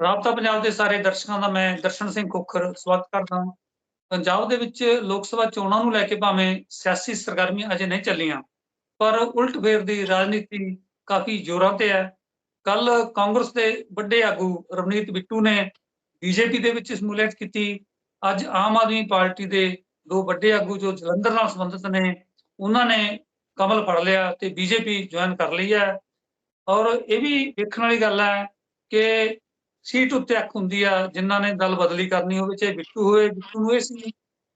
ਰਾਬਤਾ ਪੰਜਾਬ ਦੇ ਸਾਰੇ ਦਰਸ਼ਕਾਂ ਦਾ ਮੈਂ ਦਰਸ਼ਨ ਸਿੰਘ ਖੋਖਰ ਸਵਾਗਤ ਕਰਦਾ ਹਾਂ। ਪੰਜਾਬ ਦੇ ਵਿੱਚ ਲੋਕ ਸਭਾ ਚੋਣਾਂ ਨੂੰ ਲੈ ਕੇ ਭਾਵੇਂ ਸਿਆਸੀ ਸਰਗਰਮੀਆਂ ਅਜੇ ਨਹੀਂ ਚੱਲੀਆਂ, ਪਰ ਉਲਟ ਫੇਰ ਦੀ ਰਾਜਨੀਤੀ ਕਾਫੀ ਜ਼ੋਰਾਂ ਤੇ ਹੈ। ਕੱਲ ਕਾਂਗਰਸ ਦੇ ਵੱਡੇ ਆਗੂ ਰਵਨੀਤ ਬਿੱਟੂ ਨੇ ਬੀਜੇਪੀ ਦੇ ਵਿੱਚ ਸ਼ਮੂਲੀਅਤ ਕੀਤੀ। ਅੱਜ ਆਮ ਆਦਮੀ ਪਾਰਟੀ ਦੇ ਦੋ ਵੱਡੇ ਆਗੂ ਜੋ ਜਲੰਧਰ ਨਾਲ ਸੰਬੰਧਿਤ ਨੇ, ਉਹਨਾਂ ਨੇ ਕਮਲ ਫੜ ਲਿਆ ਤੇ ਬੀਜੇਪੀ ਜੁਆਇਨ ਕਰ ਲਈ ਹੈ। ਔਰ ਇਹ ਵੀ ਵੇਖਣ ਵਾਲੀ ਗੱਲ ਹੈ ਕਿ ਸੀਟ ਉੱਤੇ ਅੱਖ ਹੁੰਦੀ ਆ, ਜਿਨ੍ਹਾਂ ਨੇ ਦਲ ਬਦਲੀ ਕਰਨੀ ਹੋਵੇ, ਚਾਹੇ ਬਿੱਟੂ ਹੋਵੇ, ਬਿੱਟੂ ਨੂੰ ਇਹ ਸੀ